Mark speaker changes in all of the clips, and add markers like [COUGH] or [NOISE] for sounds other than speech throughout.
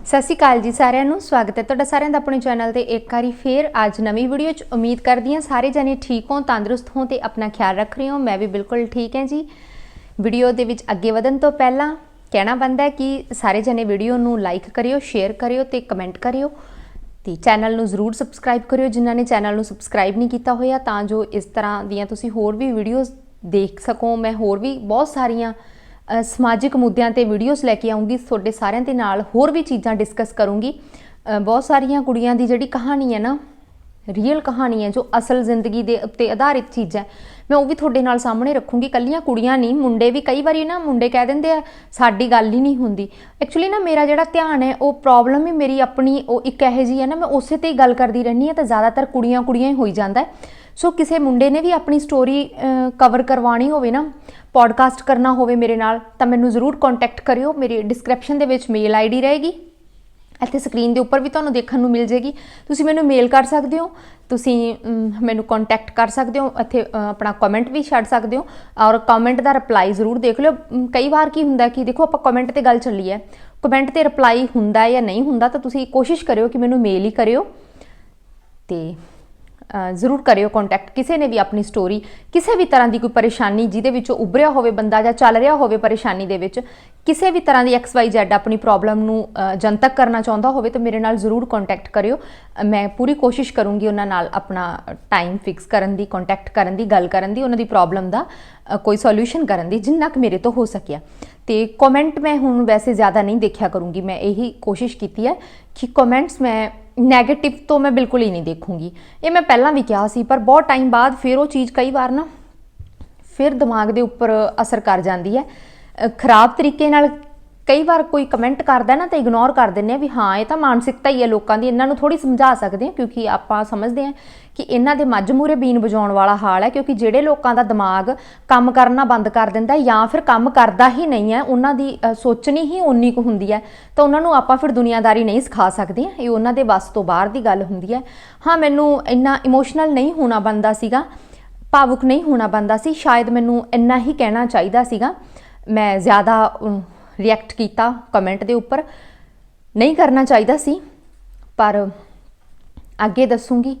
Speaker 1: ਸਤਿ ਸ਼੍ਰੀ ਅਕਾਲ ਜੀ ਸਾਰਿਆਂ ਨੂੰ, ਸਵਾਗਤ ਹੈ ਤੁਹਾਡਾ ਸਾਰਿਆਂ ਦਾ ਆਪਣੇ ਚੈਨਲ ਤੇ ਇੱਕ ਵਾਰੀ ਫੇਰ। ਅੱਜ ਨਵੀਂ ਵੀਡੀਓ 'ਚ ਉਮੀਦ ਕਰਦੀ ਹਾਂ ਸਾਰੇ ਜਣੇ ਠੀਕ ਹੋ ਤੰਦਰੁਸਤ ਹੋ ਤੇ ਆਪਣਾ ਖਿਆਲ ਰੱਖ ਰਹੇ ਹੋ ਮੈਂ ਵੀ ਬਿਲਕੁਲ ਠੀਕ ਹਾਂ ਜੀ। ਵੀਡੀਓ ਦੇ ਵਿੱਚ ਅੱਗੇ ਵਧਣ ਤੋਂ ਪਹਿਲਾਂ ਕਹਿਣਾ ਬੰਦਾ ਹੈ ਕਿ ਸਾਰੇ ਜਣੇ ਵੀਡੀਓ ਨੂੰ ਲਾਈਕ ਕਰਿਓ ਸ਼ੇਅਰ ਕਰਿਓ ਤੇ ਕਮੈਂਟ ਕਰਿਓ ਤੇ ਚੈਨਲ ਨੂੰ ਜ਼ਰੂਰ ਸਬਸਕ੍ਰਾਈਬ ਕਰਿਓ। ਜਿਨ੍ਹਾਂ ਨੇ ਚੈਨਲ ਨੂੰ ਸਬਸਕ੍ਰਾਈਬ ਨਹੀਂ ਕੀਤਾ ਹੋਇਆ ਤਾਂ ਜੋ ਇਸ ਤਰ੍ਹਾਂ ਦੀਆਂ ਤੁਸੀਂ ਹੋਰ ਵੀ ਵੀਡੀਓਜ਼ ਦੇਖ ਸਕੋ। ਮੈਂ ਹੋਰ ਵੀ ਬਹੁਤ ਸਾਰੀਆਂ ਸਮਾਜਿਕ ਮੁੱਦਿਆਂ ਤੇ ਵੀਡੀਓਜ਼ ਲੈ ਕੇ ਆਉਂਗੀ, ਤੁਹਾਡੇ ਸਾਰਿਆਂ ਦੇ ਨਾਲ ਹੋਰ ਵੀ ਚੀਜ਼ਾਂ ਡਿਸਕਸ ਕਰੂੰਗੀ। ਬਹੁਤ ਸਾਰੀਆਂ ਕੁੜੀਆਂ ਦੀ ਜਿਹੜੀ ਕਹਾਣੀ ਹੈ ਨਾ ਰੀਅਲ ਕਹਾਣੀ ਹੈ, ਜੋ ਅਸਲ ਜ਼ਿੰਦਗੀ ਦੇ ਉੱਤੇ ਆਧਾਰਿਤ ਚੀਜ਼ ਹੈ, ਮੈਂ ਉਹ ਵੀ ਤੁਹਾਡੇ ਨਾਲ ਸਾਹਮਣੇ ਰੱਖੂੰਗੀ। ਕੱਲੀਆਂ ਕੁੜੀਆਂ ਨਹੀਂ, ਮੁੰਡੇ ਵੀ ਕਈ ਵਾਰੀ ਨਾ ਮੁੰਡੇ ਕਹਿ ਦਿੰਦੇ ਆ, ਸਾਡੀ ਗੱਲ ਹੀ ਨਹੀਂ ਹੁੰਦੀ। ਐਕਚੁਅਲੀ ਨਾ ਮੇਰਾ ਜਿਹੜਾ ਧਿਆਨ ਹੈ, ਉਹ ਪ੍ਰੋਬਲਮ ਹੀ ਮੇਰੀ ਆਪਣੀ, ਉਹ ਇੱਕ ਇਹੋ ਜੀ ਹੈ ਨਾ, ਮੈਂ ਉਸੇ ਤੇ ਹੀ ਗੱਲ ਕਰਦੀ ਰਹਿੰਦੀ ਹਾਂ, ਤਾਂ ਜ਼ਿਆਦਾਤਰ ਕੁੜੀਆਂ ਕੁੜੀਆਂ ਹੀ ਹੋਈ ਜਾਂਦਾ ਹੈ। ਸੋ ਕਿਸੇ ਮੁੰਡੇ ਨੇ ਵੀ ਆਪਣੀ ਸਟੋਰੀ ਕਵਰ ਕਰਵਾਉਣੀ ਹੋਵੇ ਨਾ ਪੋਡਕਾਸਟ ਕਰਨਾ ਹੋਵੇ ਮੇਰੇ ਨਾਲ, ਤਾਂ ਮੈਨੂੰ ਜ਼ਰੂਰ ਕੰਟੈਕਟ ਕਰਿਓ। ਮੇਰੀ ਡਿਸਕ੍ਰਿਪਸ਼ਨ ਦੇ ਵਿੱਚ ਮੇਲ ਆਈਡੀ ਰਹੇਗੀ। ਇੱਥੇ ਸਕਰੀਨ ਦੇ ਉੱਪਰ ਵੀ ਤੁਹਾਨੂੰ ਦੇਖਣ ਨੂੰ ਮਿਲ ਜੇਗੀ। ਤੁਸੀਂ ਮੈਨੂੰ ਮੇਲ ਕਰ ਸਕਦੇ ਹੋ। ਤੁਸੀਂ ਮੈਨੂੰ ਕੰਟੈਕਟ ਕਰ ਸਕਦੇ ਹੋ। ਇੱਥੇ ਆਪਣਾ ਕਮੈਂਟ ਵੀ ਛੱਡ ਸਕਦੇ ਹੋ। ਔਰ ਕਮੈਂਟ ਦਾ ਰਿਪਲਾਈ ਜ਼ਰੂਰ ਦੇਖ ਲਿਓ। ਕਈ ਵਾਰ ਕੀ ਹੁੰਦਾ ਕਿ ਦੇਖੋ, ਆਪਾਂ ਕਮੈਂਟ ਤੇ ਗੱਲ ਚੱਲੀ ਹੈ। ਕਮੈਂਟ ਤੇ ਰਿਪਲਾਈ ਹੁੰਦਾ ਜਾਂ ਨਹੀਂ ਹੁੰਦਾ, ਤਾਂ ਤੁਸੀਂ ਕੋਸ਼ਿਸ਼ ਕਰਿਓ ਕਿ ਮੈਨੂੰ ਮੇਲ ਹੀ ਕਰਿਓ। ਤੇ ਜ਼ਰੂਰ ਕਰਿਓ ਕੰਟੈਕਟ ਕਿਸੇ ਨੇ ਵੀ ਆਪਣੀ ਸਟੋਰੀ ਕਿਸੇ ਵੀ ਤਰ੍ਹਾਂ ਦੀ ਕੋਈ ਪਰੇਸ਼ਾਨੀ ਜਿਹਦੇ ਵਿੱਚੋਂ ਉਭਰਿਆ ਹੋਵੇ ਬੰਦਾ ਜਾਂ ਚੱਲ ਰਿਹਾ ਹੋਵੇ ਪਰੇਸ਼ਾਨੀ ਦੇ ਵਿੱਚ, ਕਿਸੇ ਵੀ ਤਰ੍ਹਾਂ ਦੀ ਐਕਸ ਵਾਈ XYZ ਆਪਣੀ ਪ੍ਰੋਬਲਮ ਨੂੰ ਜਨਤਕ ਕਰਨਾ ਚਾਹੁੰਦਾ ਹੋਵੇ ਤਾਂ ਮੇਰੇ ਨਾਲ ਜ਼ਰੂਰ ਕੰਟੈਕਟ ਕਰਿਓ। ਮੈਂ ਪੂਰੀ ਕੋਸ਼ਿਸ਼ ਕਰੂੰਗੀ ਉਹਨਾਂ ਨਾਲ ਆਪਣਾ ਟਾਈਮ ਫਿਕਸ ਕਰਨ ਦੀ ਕੰਟੈਕਟ ਕਰਨ ਦੀ, ਗੱਲ ਕਰਨ ਦੀ, ਉਹਨਾਂ ਦੀ ਪ੍ਰੋਬਲਮ ਦਾ ਕੋਈ ਸੋਲੂਸ਼ਨ ਕਰਨ ਦੀ, ਜਿੰਨਾ ਕੁ ਮੇਰੇ ਤੋਂ ਹੋ ਸਕਿਆ। ਤੇ ਕਮੈਂਟ ਮੈਂ ਹੁਣ ਵੈਸੇ ਜ਼ਿਆਦਾ ਨਹੀਂ ਦੇਖਿਆ ਕਰੂੰਗੀ, ਮੈਂ ਇਹੀ ਕੋਸ਼ਿਸ਼ ਕੀਤੀ ਹੈ ਕਿ ਕਮੈਂਟਸ ਮੈਂ 네ਗੇਟਿਵ ਤੋਂ ਮੈਂ ਬਿਲਕੁਲ ਹੀ ਨਹੀਂ ਦੇਖੂੰਗੀ। ਇਹ ਮੈਂ ਪਹਿਲਾਂ ਵੀ ਕਿਹਾ ਸੀ, ਪਰ ਬਹੁਤ ਟਾਈਮ ਬਾਅਦ ਫਿਰ ਉਹ ਚੀਜ਼ ਕਈ ਵਾਰ ਨਾ ਫਿਰ ਦਿਮਾਗ ਦੇ ਉੱਪਰ ਅਸਰ ਕਰ ਜਾਂਦੀ ਹੈ। ਖਰਾਬ ਤਰੀਕੇ ਨਾਲ ਕਈ ਵਾਰ ਕੋਈ ਕਮੈਂਟ ਕਰਦਾ ਨਾ ਤਾਂ ਇਗਨੋਰ ਕਰ ਦਿੰਦੇ ਆ ਵੀ ਹਾਂ, ਇਹ ਤਾਂ ਮਾਨਸਿਕਤਾ ਹੀ ਹੈ ਲੋਕਾਂ ਦੀ, ਇਹਨਾਂ ਨੂੰ ਥੋੜੀ ਸਮਝਾ ਸਕਦੇ ਆ ਕਿਉਂਕਿ ਆਪਾਂ ਸਮਝਦੇ ਆ ਕਿ ਇਹਨਾਂ ਦੇ ਮੱਝ ਮੂਰੇ ਬੀਨ ਵਜਾਉਣ ਵਾਲਾ ਹਾਲ ਹੈ ਕਿਉਂਕਿ ਜਿਹੜੇ ਲੋਕਾਂ ਦਾ ਦਿਮਾਗ ਕੰਮ ਕਰਨਾ ਬੰਦ ਕਰ ਦਿੰਦਾ ਜਾਂ ਫਿਰ ਕੰਮ ਕਰਦਾ ਹੀ ਨਹੀਂ ਹੈ, ਉਹਨਾਂ ਦੀ ਸੋਚਣੀ ਹੀ ਉਨੀ ਕੁ ਹੁੰਦੀ ਹੈ, ਤਾਂ ਉਹਨਾਂ ਨੂੰ ਆਪਾਂ ਫਿਰ ਦੁਨੀਆਦਾਰੀ ਨਹੀਂ ਸਿਖਾ ਸਕਦੇ ਇਹ ਉਹਨਾਂ ਦੇ ਵੱਸ ਤੋਂ ਬਾਹਰ ਦੀ ਗੱਲ ਹੁੰਦੀ ਹੈ। ਹਾਂ, ਮੈਨੂੰ ਇੰਨਾ ਇਮੋਸ਼ਨਲ ਨਹੀਂ ਹੋਣਾ ਬੰਦਾ ਸੀਗਾ, ਭਾਵੁਕ ਨਹੀਂ ਹੋਣਾ ਬੰਦਾ ਸੀ, ਸ਼ਾਇਦ ਮੈਨੂੰ ਇੰਨਾ ਹੀ ਕਹਿਣਾ ਚਾਹੀਦਾ ਸੀਗਾ, ਮੈਂ ਜ਼ਿਆਦਾ ਰਿਐਕਟ ਕੀਤਾ ਕਮੈਂਟ ਦੇ ਉੱਪਰ। ਨਹੀਂ ਕਰਨਾ ਚਾਹੀਦਾ ਸੀ, ਪਰ ਅੱਗੇ ਦੱਸੂਗੀ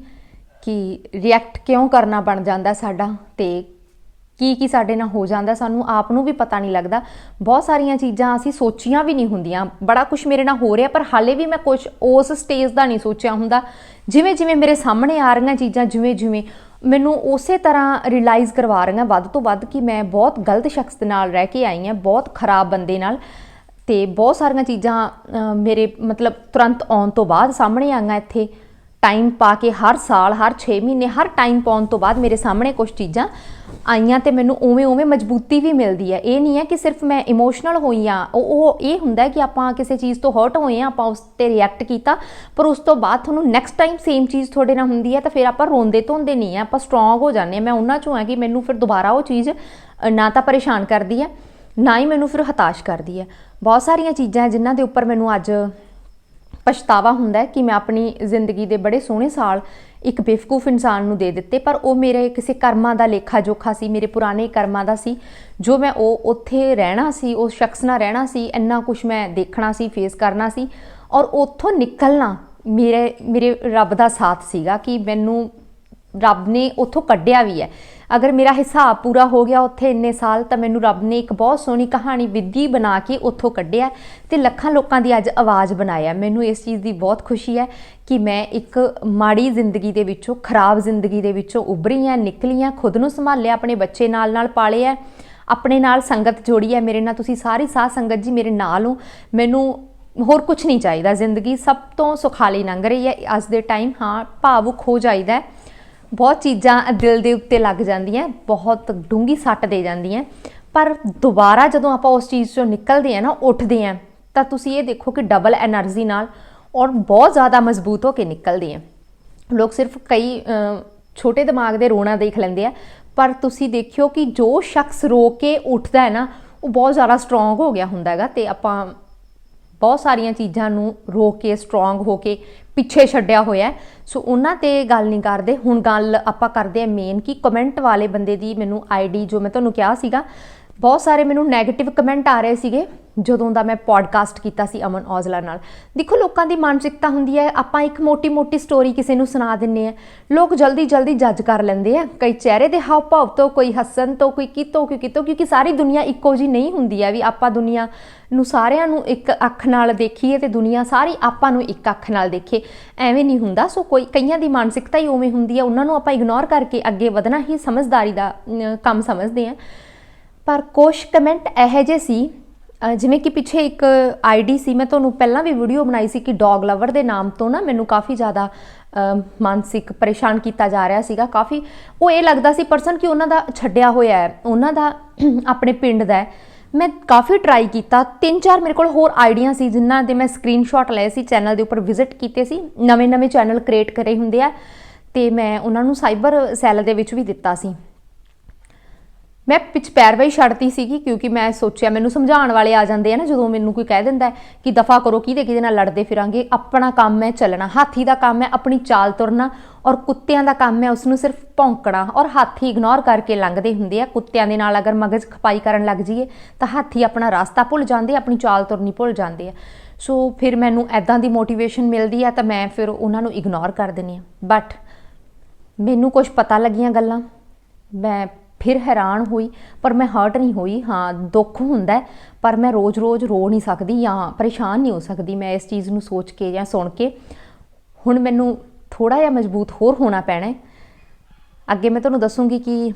Speaker 1: ਕਿ ਰਿਐਕਟ ਕਿਉਂ ਕਰਨਾ ਬਣ ਜਾਂਦਾ ਸਾਡਾ ਤੇ ਕੀ ਕੀ ਸਾਡੇ ਨਾਲ ਹੋ ਜਾਂਦਾ, ਸਾਨੂੰ ਆਪ ਨੂੰ ਵੀ ਪਤਾ ਨਹੀਂ ਲੱਗਦਾ। ਬਹੁਤ ਸਾਰੀਆਂ ਚੀਜ਼ਾਂ ਅਸੀਂ ਸੋਚੀਆਂ ਵੀ ਨਹੀਂ ਹੁੰਦੀਆਂ। ਬੜਾ ਕੁਝ ਮੇਰੇ ਨਾਲ ਹੋ ਰਿਹਾ, ਪਰ ਹਾਲੇ ਵੀ ਮੈਂ ਕੁਝ ਉਸ ਸਟੇਜ ਦਾ ਨਹੀਂ ਸੋਚਿਆ ਹੁੰਦਾ। ਜਿਵੇਂ ਜਿਵੇਂ ਮੇਰੇ ਸਾਹਮਣੇ ਆ ਰਹੀਆਂ ਚੀਜ਼ਾਂ ਜਿਵੇਂ ਜਿਵੇਂ ਮੈਨੂੰ ਉਸੇ ਤਰ੍ਹਾਂ ਰਿਅਲਾਈਜ਼ ਕਰਵਾ ਰਹੀਆਂ ਵੱਧ ਤੋਂ ਵੱਧ ਕਿ ਮੈਂ ਬਹੁਤ ਗਲਤ ਸ਼ਖਸ ਦੇ ਨਾਲ ਰਹਿ ਕੇ ਆਈ ਹਾਂ, ਬਹੁਤ ਖਰਾਬ ਬੰਦੇ ਨਾਲ ਤੇ ਬਹੁਤ ਸਾਰੀਆਂ ਚੀਜ਼ਾਂ ਮੇਰੇ ਮਤਲਬ ਤੁਰੰਤ ਆਉਣ ਤੋਂ ਬਾਅਦ ਸਾਹਮਣੇ ਆਈਆਂ ਇੱਥੇ। ਟਾਈਮ ਪਾ ਕੇ ਹਰ ਸਾਲ, ਹਰ 6 ਮਹੀਨੇ, ਹਰ ਟਾਈਮ ਪਾਉਣ ਤੋਂ ਬਾਅਦ ਮੇਰੇ ਸਾਹਮਣੇ ਕੁਝ ਚੀਜ਼ਾਂ ਆਈਆਂ ਤੇ ਮੈਨੂੰ ਉਵੇਂ ਉਵੇਂ ਮਜ਼ਬੂਤੀ ਵੀ ਮਿਲਦੀ ਹੈ। ਇਹ ਨਹੀਂ ਹੈ ਕਿ ਸਿਰਫ ਮੈਂ ਇਮੋਸ਼ਨਲ ਹੋਈ ਆ ਉਹ ਉਹ, ਇਹ ਹੁੰਦਾ ਕਿ ਆਪਾਂ ਕਿਸੇ ਚੀਜ਼ ਤੋਂ ਹਰਟ ਹੋਏ ਆ ਆਪਾਂ ਉਸ ਤੇ ਰਿਐਕਟ ਕੀਤਾ, ਪਰ ਉਸ ਤੋਂ ਬਾਅਦ ਤੁਹਾਨੂੰ ਨੈਕਸਟ ਟਾਈਮ ਸੇਮ ਚੀਜ਼ ਤੁਹਾਡੇ ਨਾਲ ਹੁੰਦੀ ਹੈ ਤਾਂ ਫਿਰ ਆਪਾਂ ਰੋਂਦੇ ਧੋਂਦੇ ਨਹੀਂ ਆ ਆਪਾਂ ਸਟਰੋਂਗ ਹੋ ਜਾਂਦੇ ਆ ਮੈਂ ਉਹਨਾਂ ਚੋਂ ਆ ਕਿ ਮੈਨੂੰ ਫਿਰ ਦੁਬਾਰਾ ਉਹ ਚੀਜ਼ ਨਾ ਤਾਂ ਪਰੇਸ਼ਾਨ ਕਰਦੀ ਹੈ, ਨਾ ਹੀ ਮੈਨੂੰ ਫਿਰ ਹਤਾਸ਼ ਕਰਦੀ ਹੈ। ਬਹੁਤ ਸਾਰੀਆਂ ਚੀਜ਼ਾਂ ਜਿਨ੍ਹਾਂ ਦੇ ਉੱਪਰ ਮੈਨੂੰ ਅੱਜ ਪਛਤਾਵਾ ਹੁੰਦਾ ਕਿ ਮੈਂ ਆਪਣੀ ਜ਼ਿੰਦਗੀ ਦੇ ਬੜੇ ਸੋਹਣੇ ਸਾਲ ਇੱਕ ਬੇਵਕੂਫ ਇਨਸਾਨ ਨੂੰ ਦੇ ਦਿੱਤੇ, ਪਰ ਉਹ ਮੇਰੇ ਕਿਸੇ ਕਰਮਾਂ ਦਾ ਲੇਖਾ ਜੋਖਾ ਸੀ, ਮੇਰੇ ਪੁਰਾਣੇ ਕਰਮਾਂ ਦਾ ਸੀ। ਜੋ ਮੈਂ ਉਹ ਉੱਥੇ ਰਹਿਣਾ ਸੀ ਉਸ ਸ਼ਖਸ ਨਾਲ ਰਹਿਣਾ ਸੀ, ਇੰਨਾ ਕੁਝ ਮੈਂ ਦੇਖਣਾ ਸੀ ਫੇਸ ਕਰਨਾ ਸੀ ਔਰ ਉੱਥੋਂ ਨਿਕਲਣਾ ਮੇਰੇ ਮੇਰੇ ਰੱਬ ਦਾ ਸਾਥ ਸੀਗਾ ਕਿ ਮੈਨੂੰ ਰੱਬ ਨੇ ਉੱਥੋਂ ਕੱਢਿਆ ਵੀ ਹੈ। ਅਗਰ ਮੇਰਾ ਹਿਸਾਬ ਪੂਰਾ ਹੋ ਗਿਆ ਉੱਥੇ ਇੰਨੇ ਸਾਲ, ਤਾਂ ਮੈਨੂੰ ਰੱਬ ਨੇ ਇੱਕ ਬਹੁਤ ਸੋਹਣੀ ਕਹਾਣੀ ਵਿੱਧੀ ਬਣਾ ਕੇ ਉੱਥੋਂ ਕੱਢਿਆ ਤੇ ਲੱਖਾਂ ਲੋਕਾਂ ਦੀ ਅੱਜ ਆਵਾਜ਼ ਬਣਾਇਆ। ਮੈਨੂੰ ਇਸ ਚੀਜ਼ ਦੀ ਬਹੁਤ ਖੁਸ਼ੀ ਹੈ ਕਿ ਮੈਂ ਇੱਕ ਮਾੜੀ ਜ਼ਿੰਦਗੀ ਦੇ ਵਿੱਚੋਂ, ਖਰਾਬ ਜ਼ਿੰਦਗੀ ਦੇ ਵਿੱਚੋਂ ਉੱਭਰੀ ਹਾਂ ਨਿਕਲੀ ਹਾਂ ਖੁਦ ਨੂੰ ਸੰਭਾਲਿਆ, ਆਪਣੇ ਬੱਚੇ ਨਾਲ ਨਾਲ ਪਾਲੇ ਹੈ ਆਪਣੇ ਨਾਲ ਸੰਗਤ ਜੋੜੀ ਹੈ, ਮੇਰੇ ਨਾਲ ਤੁਸੀਂ ਸਾਰੀ ਸਾਧ ਸੰਗਤ ਜੀ ਮੇਰੇ ਨਾਲ ਹੋ। ਮੈਨੂੰ ਹੋਰ ਕੁਝ ਨਹੀਂ ਚਾਹੀਦਾ। ਜ਼ਿੰਦਗੀ ਸਭ ਤੋਂ ਸੁਖਾਲੀ ਲੰਘ ਰਹੀ ਹੈ। ਅੱਜ ਦੇ ਟਾਈਮ ਹਾਂ, ਭਾਵੁਕ ਹੋ ਜਾਈਦਾ ਹੈ। ਬਹੁਤ ਚੀਜ਼ਾਂ ਦਿਲ ਦੇ ਉੱਤੇ ਲੱਗ ਜਾਂਦੀਆਂ, ਬਹੁਤ ਡੂੰਗੀ ਸੱਟ ਦੇ ਜਾਂਦੀਆਂ। ਪਰ ਦੁਬਾਰਾ ਜਦੋਂ ਆਪਾਂ ਉਸ ਚੀਜ਼ ਚੋਂ ਨਿਕਲਦੇ ਆ ਨਾ, ਉੱਠਦੇ ਆ ਤਾਂ ਤੁਸੀਂ ਇਹ ਦੇਖੋ ਕਿ ਡਬਲ એનર્ਜੀ ਨਾਲ ਔਰ ਬਹੁਤ ਜ਼ਿਆਦਾ ਮਜ਼ਬੂਤ ਹੋ ਕੇ ਨਿਕਲਦੇ ਆ ਲੋਕ ਸਿਰਫ ਕਈ ਛੋਟੇ ਦਿਮਾਗ ਦੇ ਰੋਣਾ ਦੇਖ ਲੈਂਦੇ ਆ, ਪਰ ਤੁਸੀਂ ਦੇਖਿਓ ਕਿ ਜੋ ਸ਼ਖਸ ਰੋ ਕੇ ਉੱਠਦਾ ਹੈ ਨਾ, ਉਹ ਬਹੁਤ ਜ਼ਿਆਦਾ ਸਟਰੋਂਗ ਹੋ ਗਿਆ ਹੁੰਦਾ ਹੈਗਾ ਤੇ ਆਪਾਂ ਬਹੁਤ ਸਾਰੀਆਂ ਚੀਜ਼ਾਂ ਨੂੰ ਰੋਕ ਕੇ ਸਟਰੋਂਗ ਹੋ ਕੇ ਪਿੱਛੇ ਛੱਡਿਆ ਹੋਇਆ ਸੋ ਉਹਨਾਂ ਤੇ ਗੱਲ ਨਹੀਂ ਕਰਦੇ। ਹੁਣ ਗੱਲ ਆਪਾਂ ਕਰਦੇ ਆ ਮੇਨ ਕਿ ਕਮੈਂਟ ਵਾਲੇ ਬੰਦੇ ਦੀ ਮੈਨੂੰ ਆਈਡੀ ਜੋ ਮੈਂ ਤੁਹਾਨੂੰ ਕਿਹਾ ਸੀਗਾ ਬਹੁਤ ਸਾਰੇ ਮੈਨੂੰ 네ਗੇਟਿਵ ਕਮੈਂਟ ਆ ਰਹੇ ਸੀਗੇ, ਜਦੋਂ ਦਾ ਮੈਂ ਪੋਡਕਾਸਟ ਕੀਤਾ ਸੀ ਅਮਨ ਔਜਲਾ ਨਾਲ। ਦੇਖੋ, ਲੋਕਾਂ ਦੀ ਮਾਨਸਿਕਤਾ ਹੁੰਦੀ ਹੈ, ਆਪਾਂ ਇੱਕ ਮੋਟੀ-ਮੋਟੀ ਸਟੋਰੀ ਕਿਸੇ ਨੂੰ ਸੁਣਾ ਦਿੰਨੇ ਆ। ਲੋਕ ਜਲਦੀ-ਜਲਦੀ ਜੱਜ ਕਰ ਲੈਂਦੇ ਆ, ਕਈ ਚਿਹਰੇ ਦੇ ਹਾਵ ਭਾਵ ਤੋਂ, ਕੋਈ ਹੱਸਣ ਤੋਂ, ਕੋਈ ਕਿਤੋਂ ਕੋਈ ਕਿਤੋਂ, ਕਿਉਂਕਿ ਸਾਰੀ ਦੁਨੀਆ ਇੱਕੋ ਜੀ ਨਹੀਂ ਹੁੰਦੀ ਹੈ ਵੀ ਆਪਾਂ ਦੁਨੀਆ ਨੂੰ ਸਾਰਿਆਂ ਨੂੰ ਇੱਕ ਅੱਖ ਨਾਲ ਦੇਖੀਏ ਤੇ ਦੁਨੀਆ ਸਾਰੀ ਆਪਾਂ ਨੂੰ ਇੱਕ ਅੱਖ ਨਾਲ ਦੇਖੇ। ਐਵੇਂ ਨਹੀਂ ਹੁੰਦਾ। ਸੋ ਕੋਈ, ਕਈਆਂ ਦੀ ਮਾਨਸਿਕਤਾ ਹੀ ਉਵੇਂ ਹੁੰਦੀ ਹੈ ਉਹਨਾਂ ਨੂੰ ਆਪਾਂ ਇਗਨੋਰ ਕਰਕੇ ਅੱਗੇ ਵਧਣਾ ਹੀ ਸਮਝਦਾਰੀ ਦਾ ਕੰਮ ਸਮਝਦੇ ਆ। ਪਰ ਕੁਝ ਕਮੈਂਟ ਇਹੋ ਜਿਹੇ ਸੀ ਜਿਵੇਂ ਕਿ ਪਿੱਛੇ ਇੱਕ ਆਈਡੀ ਸੀ, ਮੈਂ ਤੁਹਾਨੂੰ ਪਹਿਲਾਂ ਵੀ ਵੀਡੀਓ ਬਣਾਈ ਸੀ ਕਿ ਡੌਗ ਲਵਰ ਦੇ ਨਾਮ ਤੋਂ ਨਾ ਮੈਨੂੰ ਕਾਫੀ ਜ਼ਿਆਦਾ ਮਾਨਸਿਕ ਪਰੇਸ਼ਾਨ ਕੀਤਾ ਜਾ ਰਿਹਾ ਸੀਗਾ, ਕਾਫੀ ਉਹ ਇਹ ਲੱਗਦਾ ਸੀ ਪਰਸਨ ਕਿ ਉਹਨਾਂ ਦਾ ਛੱਡਿਆ ਹੋਇਆ ਹੈ, ਉਹਨਾਂ ਦਾ [CLEARS THROAT] ਆਪਣੇ ਪਿੰਡ ਦਾ ਮੈਂ ਕਾਫੀ ਟਰਾਈ ਕੀਤਾ, ਤਿੰਨ ਚਾਰ ਮੇਰੇ ਕੋਲ ਹੋਰ ਆਈਡੀਆਂ ਸੀ, ਜਿਨ੍ਹਾਂ ਦੇ ਮੈਂ ਸਕਰੀਨਸ਼ਾਟ ਲਏ ਸੀ ਚੈਨਲ ਦੇ ਉੱਪਰ ਵਿਜ਼ਿਟ ਕੀਤੇ ਸੀ, ਨਵੇਂ-ਨਵੇਂ ਚੈਨਲ ਕ੍ਰੀਏਟ ਕਰੇ ਹੁੰਦੇ ਆ, ਤੇ ਮੈਂ ਉਹਨਾਂ ਨੂੰ ਸਾਈਬਰ ਸੈੱਲ ਦੇ ਵਿੱਚ ਵੀ ਦਿੱਤਾ ਸੀ। ਮੈਂ ਪਿਛ ਪੈਰਵਾਈ ਛੱਡਤੀ ਸੀਗੀ ਕਿਉਂਕਿ ਮੈਂ ਸੋਚਿਆ ਮੈਨੂੰ ਸਮਝਾਉਣ ਵਾਲੇ ਆ ਜਾਂਦੇ ਆ ਨਾ ਜਦੋਂ ਮੈਨੂੰ ਕੋਈ ਕਹਿ ਦਿੰਦਾ ਕਿ ਦਫਾ ਕਰੋ, ਕਿਹਦੇ ਕਿਹਦੇ ਨਾਲ ਲੜਦੇ ਫਿਰਾਂਗੇ? ਆਪਣਾ ਕੰਮ ਹੈ ਚੱਲਣਾ, ਹਾਥੀ ਦਾ ਕੰਮ ਹੈ ਆਪਣੀ ਚਾਲ ਤੁਰਨਾ ਔਰ ਕੁੱਤਿਆਂ ਦਾ ਕੰਮ ਹੈ ਉਸ ਨੂੰ ਸਿਰਫ ਭੌਂਕਣਾ ਔਰ ਹਾਥੀ ਇਗਨੋਰ ਕਰਕੇ ਲੰਘਦੇ ਹੁੰਦੇ ਆ। ਕੁੱਤਿਆਂ ਦੇ ਨਾਲ ਅਗਰ ਮਗਜ ਖਪਾਈ ਕਰਨ ਲੱਗ ਜਾਈਏ ਤਾਂ ਹਾਥੀ ਆਪਣਾ ਰਸਤਾ ਭੁੱਲ ਜਾਂਦੇ ਆਪਣੀ ਚਾਲ ਤੁਰਨੀ ਭੁੱਲ ਜਾਂਦੇ ਆ। ਸੋ ਫਿਰ ਮੈਨੂੰ ਐਦਾਂ ਦੀ ਮੋਟੀਵੇਸ਼ਨ ਮਿਲਦੀ ਆ ਤਾਂ ਮੈਂ ਫਿਰ ਉਹਨਾਂ ਨੂੰ ਇਗਨੋਰ ਕਰ ਦਿੰਦੀ ਆ। ਬਟ ਮੈਨੂੰ ਕੁਝ ਪਤਾ ਲੱਗੀਆਂ ਗੱਲਾਂ। ਮੈਂ ਫਿਰ ਹੈਰਾਨ ਹੋਈ, ਪਰ ਮੈਂ ਹਰਟ ਨਹੀਂ ਹੋਈ। ਹਾਂ, ਦੁੱਖ ਹੁੰਦਾ ਪਰ ਮੈਂ ਰੋਜ਼-ਰੋਜ਼ ਰੋ ਨਹੀਂ ਸਕਦੀ ਜਾਂ ਪਰੇਸ਼ਾਨ ਨਹੀਂ ਹੋ ਸਕਦੀ। ਮੈਂ ਇਸ ਚੀਜ਼ ਨੂੰ ਸੋਚ ਕੇ ਜਾਂ ਸੁਣ ਕੇ ਹੁਣ ਮੈਨੂੰ ਥੋੜਾ ਜਿਹਾ ਮਜ਼ਬੂਤ ਹੋਰ ਹੋਣਾ ਪੈਣਾ ਅੱਗੇ ਮੈਂ ਤੁਹਾਨੂੰ ਦੱਸੂਗੀ ਕਿ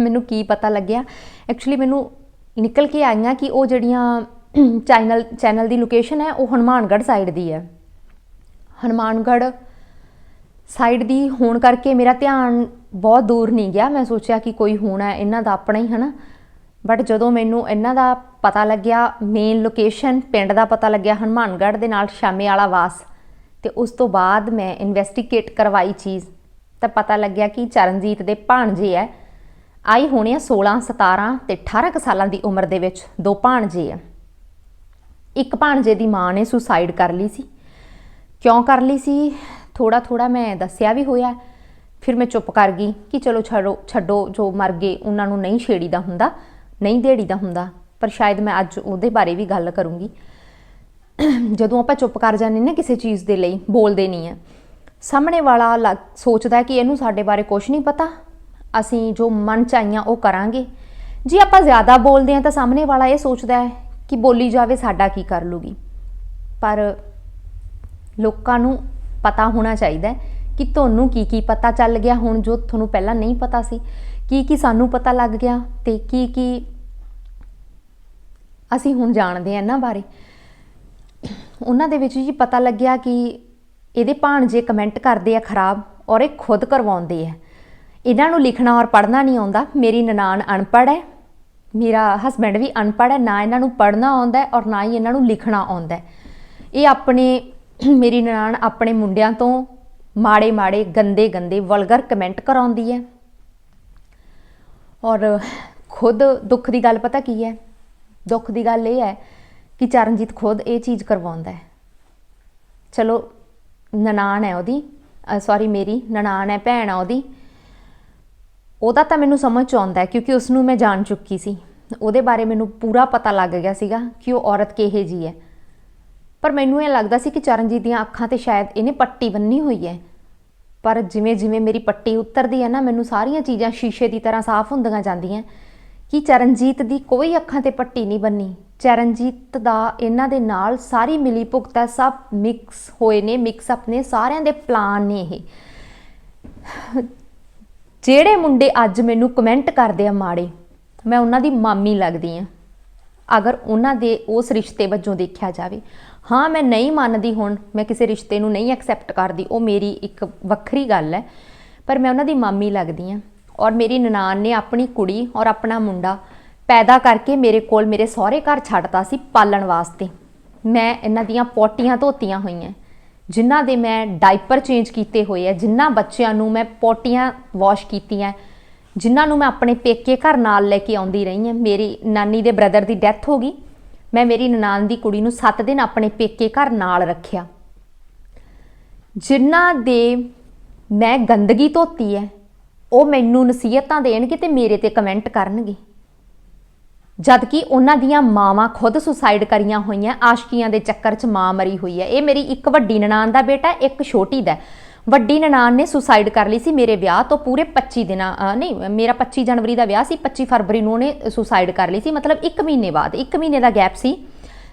Speaker 1: ਮੈਨੂੰ ਕੀ ਪਤਾ ਲੱਗਿਆ। ਐਕਚੁਅਲੀ ਮੈਨੂੰ ਨਿਕਲ ਕੇ ਆਈਆਂ ਕਿ ਉਹ ਜਿਹੜੀਆਂ ਚੈਨਲ ਚੈਨਲ ਦੀ ਲੋਕੇਸ਼ਨ ਹੈ, ਉਹ ਹਨੂਮਾਨਗੜ੍ਹ ਸਾਈਡ ਦੀ ਹੈ। ਹਨੂਮਾਨਗੜ੍ਹ ਸਾਈਡ ਦੀ ਹੋਣ ਕਰਕੇ ਮੇਰਾ ਧਿਆਨ ਬਹੁਤ ਦੂਰ ਨਹੀਂ ਗਿਆ। ਮੈਂ ਸੋਚਿਆ ਕਿ ਕੋਈ ਹੋਣਾ ਇਹਨਾਂ ਦਾ ਆਪਣਾ ਹੀ, ਹਨਾ? ਬਟ ਜਦੋਂ ਮੈਨੂੰ ਇਹਨਾਂ ਦਾ ਪਤਾ ਲੱਗਿਆ ਮੇਨ ਲੋਕੇਸ਼ਨ ਪਿੰਡ ਦਾ ਪਤਾ ਲੱਗਿਆ, ਹਨੂਮਾਨਗੜ੍ਹ ਦੇ ਨਾਲ ਸ਼ਾਮੇ ਵਾਲਾ ਵਾਸ, ਤੇ ਉਸ ਤੋਂ ਬਾਅਦ ਮੈਂ ਇਨਵੈਸਟੀਗੇਟ ਕਰਵਾਈ ਚੀਜ਼, ਤਾਂ ਪਤਾ ਲੱਗਿਆ ਕਿ ਚਰਨਜੀਤ ਦੇ ਭਾਣਜੇ ਐ ਆਈ ਹੋਣੇ ਆ 16 17 ਤੇ 18 ਕੁ ਸਾਲਾਂ ਦੀ ਉਮਰ ਦੇ ਵਿੱਚ, ਦੋ ਭਾਣਜੇ ਆ। ਇੱਕ ਭਾਣਜੇ ਦੀ ਮਾਂ ਨੇ ਸੁਸਾਈਡ ਕਰ ਲਈ ਸੀ। ਕਿਉਂ ਕਰ ਲਈ ਸੀ? ਥੋੜਾ ਥੋੜਾ ਮੈਂ ਦੱਸਿਆ ਵੀ ਹੋਇਆ। ਫਿਰ ਮੈਂ ਚੁੱਪ ਕਰ ਗਈ ਕਿ ਚਲੋ ਛੱਡੋ ਛੱਡੋ, ਜੋ ਮਰ ਗਏ, ਉਹਨਾਂ ਨੂੰ ਨਹੀਂ ਛੇੜੀਦਾ ਹੁੰਦਾ, ਨਹੀਂ ਦੇੜੀਦਾ ਹੁੰਦਾ, ਪਰ ਸ਼ਾਇਦ ਮੈਂ ਅੱਜ ਉਹਦੇ ਬਾਰੇ ਵੀ ਗੱਲ ਕਰੂੰਗੀ। ਜਦੋਂ ਆਪਾਂ ਚੁੱਪ ਕਰ ਜਾਂਦੇ ਨਾ ਕਿਸੇ ਚੀਜ਼ ਦੇ ਲਈ, ਬੋਲਦੇ ਨਹੀਂ ਆ। ਸਾਹਮਣੇ ਵਾਲਾ ਲੱਗ- ਸੋਚਦਾ ਕਿ ਇਹਨੂੰ ਸਾਡੇ ਬਾਰੇ ਕੁਝ ਨਹੀਂ ਪਤਾ। ਅਸੀਂ ਜੋ ਮਨ ਚ ਆਈਆਂ, ਉਹ ਕਰਾਂਗੇ। ਜੇ ਆਪਾਂ ਜ਼ਿਆਦਾ ਬੋਲਦੇ ਆ ਤਾਂ ਸਾਹਮਣੇ ਵਾਲਾ ਇਹ ਸੋਚਦਾ ਹੈ ਕਿ ਬੋਲੀ ਜਾਵੇ, ਸਾਡਾ ਕੀ ਕਰ ਲੂਗੀ। ਪਰ ਲੋਕਾਂ ਨੂੰ ਪਤਾ ਹੋਣਾ ਚਾਹੀਦਾ ਹੈ ਕਿ ਤੁਹਾਨੂੰ ਕੀ ਕੀ ਪਤਾ ਚੱਲ ਗਿਆ? ਹੁਣ ਜੋ ਤੁਹਾਨੂੰ ਪਹਿਲਾਂ ਨਹੀਂ ਪਤਾ ਸੀ, ਕੀ ਕੀ ਸਾਨੂੰ ਪਤਾ ਲੱਗ ਗਿਆ ਤੇ ਕੀ ਕੀ ਅਸੀਂ ਹੁਣ ਜਾਣਦੇ ਆ ਇਹਨਾਂ ਬਾਰੇ। ਉਹਨਾਂ ਦੇ ਵਿੱਚ ਜੀ ਪਤਾ ਲੱਗਿਆ ਕਿ ਇਹਦੇ ਭਾਣਜੇ ਕਮੈਂਟ ਕਰਦੇ ਆ ਖਰਾਬ ਔਰ ਇਹ ਖੁਦ ਕਰਵਾਉਂਦੇ ਆ। ਇਹਨਾਂ ਨੂੰ ਲਿਖਣਾ ਔਰ ਪੜ੍ਹਨਾ ਨਹੀਂ ਆਉਂਦਾ। ਮੇਰੀ ਨਨਾਣ ਅਨਪੜ੍ਹ ਹੈ, ਮੇਰਾ ਹਸਬੈਂਡ ਵੀ ਅਨਪੜ੍ਹ ਹੈ, ਨਾ ਇਹਨਾਂ ਨੂੰ ਪੜ੍ਹਨਾ ਆਉਂਦਾ ਔਰ ਨਾ ਹੀ ਇਹਨਾਂ ਨੂੰ ਲਿਖਣਾ ਆਉਂਦਾ। ਇਹ ਆਪਣੇ, ਮੇਰੀ ਨਨਾਣ ਆਪਣੇ ਮੁੰਡਿਆਂ ਤੋਂ ਮਾੜੇ ਮਾੜੇ ਗੰਦੇ ਗੰਦੇ ਵਲਗਰ ਕਮੈਂਟ ਕਰਾਉਂਦੀ ਹੈ। ਔਰ ਖੁਦ ਦੁੱਖ ਦੀ ਗੱਲ ਪਤਾ ਕੀ ਹੈ? ਦੁੱਖ ਦੀ ਗੱਲ ਇਹ ਹੈ ਕਿ ਚਰਨਜੀਤ ਖੁਦ ਇਹ ਚੀਜ਼ ਕਰਵਾਉਂਦਾ ਹੈ। ਚਲੋ, ਨਨਾਣ ਹੈ ਉਹਦੀ ਸੌਰੀ ਮੇਰੀ, ਨਨਾਣ ਹੈ, ਭੈਣ ਆ ਉਹਦੀ। ਉਹਦਾ ਤਾਂ ਮੈਨੂੰ ਸਮਝ ਚ ਆਉਂਦਾ ਕਿਉਂਕਿ ਉਸ ਨੂੰ ਮੈਂ ਜਾਣ ਚੁੱਕੀ ਸੀ। ਉਹਦੇ ਬਾਰੇ ਮੈਨੂੰ ਪੂਰਾ ਪਤਾ ਲੱਗ ਗਿਆ ਸੀਗਾ ਕਿ ਉਹ ਔਰਤ ਕਿਹੇ ਜੀ ਹੈ। ਪਰ ਮੈਨੂੰ ਇਹ ਲੱਗਦਾ ਸੀ ਕਿ ਚਰਨਜੀਤ ਦੀਆਂ ਅੱਖਾਂ ਤੇ ਸ਼ਾਇਦ ਇਹਨੇ ਪੱਟੀ ਬੰਨੀ ਹੋਈ ਹੈ। ਪਰ ਜਿਵੇਂ ਜਿਵੇਂ ਮੇਰੀ ਪੱਟੀ ਉਤਰਦੀ ਹੈ ਨਾ, ਮੈਨੂੰ ਸਾਰੀਆਂ ਚੀਜ਼ਾਂ ਸ਼ੀਸ਼ੇ ਦੀ ਤਰ੍ਹਾਂ ਸਾਫ਼ ਹੁੰਦੀਆਂ ਜਾਂਦੀਆਂ। ਕਿ ਚਰਨਜੀਤ ਦੀ ਕੋਈ ਅੱਖਾਂ ਤੇ ਪੱਟੀ ਨਹੀਂ ਬੰਨੀ? ਚਰਨਜੀਤ ਦਾ ਇਹਨਾਂ ਦੇ ਨਾਲ ਸਾਰੀ ਮਿਲੀ ਭੁਗਤਾ ਸਭ ਮਿਕਸ ਹੋਏ ਨੇ ਮਿਕਸ ਅਪ ਨੇ, ਸਾਰਿਆਂ ਦੇ ਪਲਾਨ ਨੇ ਇਹ। ਜਿਹੜੇ ਮੁੰਡੇ ਅੱਜ ਮੈਨੂੰ ਕਮੈਂਟ ਕਰਦੇ ਆ ਮਾੜੇ, ਮੈਂ ਉਹਨਾਂ ਦੀ ਮਾਮੀ ਲੱਗਦੀ ਆ ਅਗਰ ਉਹਨਾਂ ਦੇ ਉਸ ਰਿਸ਼ਤੇ ਵਜੋਂ ਦੇਖਿਆ ਜਾਵੇ ਹਾਂ, ਮੈਂ ਨਹੀਂ ਮੰਨਦੀ ਹੁਣ, ਮੈਂ ਕਿਸੇ ਰਿਸ਼ਤੇ ਨੂੰ ਨਹੀਂ ਐਕਸੈਪਟ ਕਰਦੀ, ਉਹ ਮੇਰੀ ਇੱਕ ਵੱਖਰੀ ਗੱਲ ਹੈ, ਪਰ ਮੈਂ ਉਹਨਾਂ ਦੀ ਮਾਮੀ ਲੱਗਦੀ ਆ ਔਰ ਮੇਰੀ ਨਨਾਣ ਨੇ ਆਪਣੀ ਕੁੜੀ ਔਰ ਆਪਣਾ ਮੁੰਡਾ ਪੈਦਾ ਕਰਕੇ ਮੇਰੇ ਕੋਲ ਮੇਰੇ ਸਹੁਰੇ ਘਰ ਛੱਡਤਾ ਸੀ ਪਾਲਣ ਵਾਸਤੇ। ਮੈਂ ਇਹਨਾਂ ਦੀਆਂ ਪੋਟੀਆਂ ਧੋਤੀਆਂ ਹੋਈਆਂ, ਜਿਨ੍ਹਾਂ ਦੇ ਮੈਂ ਡਾਈਪਰ ਚੇਂਜ ਕੀਤੇ ਹੋਏ ਆ, ਜਿਨ੍ਹਾਂ ਬੱਚਿਆਂ ਨੂੰ ਮੈਂ ਪੋਟੀਆਂ ਵਾਸ਼ ਕੀਤੀਆਂ, ਜਿਨ੍ਹਾਂ ਨੂੰ ਮੈਂ ਆਪਣੇ ਪੇਕੇ ਘਰ ਨਾਲ ਲੈ ਕੇ ਆਉਂਦੀ ਰਹੀ ਹਾਂ। ਮੇਰੀ ਨਾਨੀ ਦੇ ਬ੍ਰਦਰ ਦੀ ਡੈਥ ਹੋ ਗਈ ਮੈਂ ਮੇਰੀ ਨਨਾਣ ਦੀ ਕੁੜੀ ਨੂੰ 7 ਦਿਨ ਆਪਣੇ ਪੇਕੇ ਘਰ ਨਾਲ ਰੱਖਿਆ। ਜਿਨ੍ਹਾਂ ਦੇ ਮੈਂ ਗੰਦਗੀ ਧੋਤੀ ਹੈ, ਉਹ ਮੈਨੂੰ ਨਸੀਹਤਾਂ ਦੇਣਗੇ ਤੇ ਮੇਰੇ ਤੇ ਕਮੈਂਟ ਕਰਨਗੇ। ਜਦ ਕਿ ਉਹਨਾਂ ਦੀਆਂ ਮਾਵਾਂ ਖੁਦ ਸੁਸਾਈਡ ਕਰੀਆਂ ਹੋਈਆਂ, ਆਸ਼ਕੀਆਂ ਦੇ ਚੱਕਰ 'ਚ ਮਾਂ ਮਰੀ ਹੋਈ ਹੈ। ਇਹ ਮੇਰੀ ਇੱਕ ਵੱਡੀ ਨਨਾਣ ਦਾ ਬੇਟਾ, ਇੱਕ ਛੋਟੀ ਦਾ ਵੱਡੀ ਨਨਾਣ ਨੇ ਸੁਸਾਈਡ ਕਰ ਲਈ ਸੀ ਮੇਰੇ ਵਿਆਹ ਤੋਂ ਪੂਰੇ 25 ਦਿਨਾਂ ਨਹੀਂ ਮੇਰਾ 25 ਜਨਵਰੀ ਦਾ ਵਿਆਹ ਸੀ 25 ਫਰਵਰੀ ਨੂੰ ਉਹਨੇ ਸੁਸਾਈਡ ਕਰ ਲਈ ਸੀ ਮਤਲਬ 1 ਮਹੀਨੇ ਬਾਅਦ 1 ਮਹੀਨੇ ਦਾ ਗੈਪ ਸੀ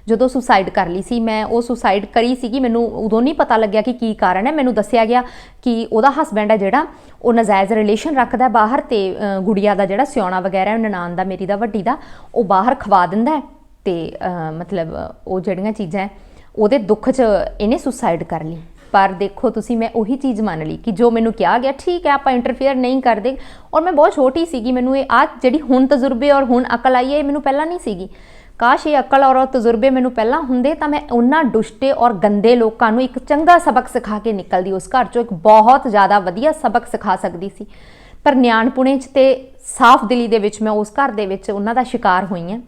Speaker 1: ਜਦੋਂ ਸੁਸਾਈਡ ਕਰ ਲਈ ਸੀ। ਮੈਂ ਉਹ ਸੁਸਾਈਡ ਕਰੀ ਸੀਗੀ ਮੈਨੂੰ ਉਦੋਂ ਨਹੀਂ ਪਤਾ ਲੱਗਿਆ ਕਿ ਕੀ ਕਾਰਨ ਹੈ ਮੈਨੂੰ ਦੱਸਿਆ ਗਿਆ ਕਿ ਉਹਦਾ ਹਸਬੈਂਡ ਹੈ ਜਿਹੜਾ ਉਹ ਨਜਾਇਜ਼ ਰਿਲੇਸ਼ਨ ਰੱਖਦਾ ਬਾਹਰ ਤੇ ਅ, ਗੁੜੀਆ ਦਾ ਜਿਹੜਾ ਸਿਉਣਾ ਵਗੈਰਾ ਹੈ ਨਨਾਣ ਦਾ ਮੇਰੀ ਦਾ ਵੱਡੀ ਦਾ ਉਹ ਬਾਹਰ ਖਵਾ ਦਿੰਦਾ ਹੈ ਤੇ ਮਤਲਬ ਉਹ ਜਿਹੜੀਆਂ ਚੀਜ਼ਾਂ ਉਹਦੇ ਦੁੱਖ 'ਚ ਇਹਨੇ ਸੁਸਾਈਡ ਕਰ ਲਈ। ਪਰ ਦੇਖੋ ਤੁਸੀਂ, ਮੈਂ ਉਹੀ ਚੀਜ਼ ਮੰਨ ਲਈ ਕਿ ਜੋ ਮੈਨੂੰ ਕਿਹਾ ਗਿਆ, ਠੀਕ ਹੈ, ਆਪਾਂ ਇੰਟਰਫੇਅਰ ਨਹੀਂ ਕਰਦੇ। ਔਰ ਮੈਂ ਬਹੁਤ ਛੋਟੀ ਸੀਗੀ, ਮੈਨੂੰ ਇਹ ਆ ਜਿਹੜੀ ਹੁਣ ਤਜਰਬੇ ਔਰ ਹੁਣ ਅਕਲ ਆਈ ਹੈ, ਇਹ ਮੈਨੂੰ ਪਹਿਲਾਂ ਨਹੀਂ ਸੀਗੀ। ਕਾਸ਼ ਇਹ ਅਕਲ ਔਰ ਤਜਰਬੇ ਮੈਨੂੰ ਪਹਿਲਾਂ ਹੁੰਦੇ ਤਾਂ ਮੈਂ ਉਹਨਾਂ ਦੁਸ਼ਟੇ ਔਰ ਗੰਦੇ ਲੋਕਾਂ ਨੂੰ ਇੱਕ ਚੰਗਾ ਸਬਕ ਸਿਖਾ ਕੇ ਨਿਕਲਦੀ ਉਸ ਘਰ ਚੋਂ, ਇੱਕ ਬਹੁਤ ਜ਼ਿਆਦਾ ਵਧੀਆ ਸਬਕ ਸਿਖਾ ਸਕਦੀ ਸੀ। ਪਰ ਨਿਆਣਪੁਣੇ 'ਚ ਤੇ ਸਾਫ਼ ਦਿਲੀ ਦੇ ਵਿੱਚ ਮੈਂ ਉਸ ਘਰ ਦੇ ਵਿੱਚ ਉਹਨਾਂ ਦਾ ਸ਼ਿਕਾਰ ਹੋਈ ਹਾਂ।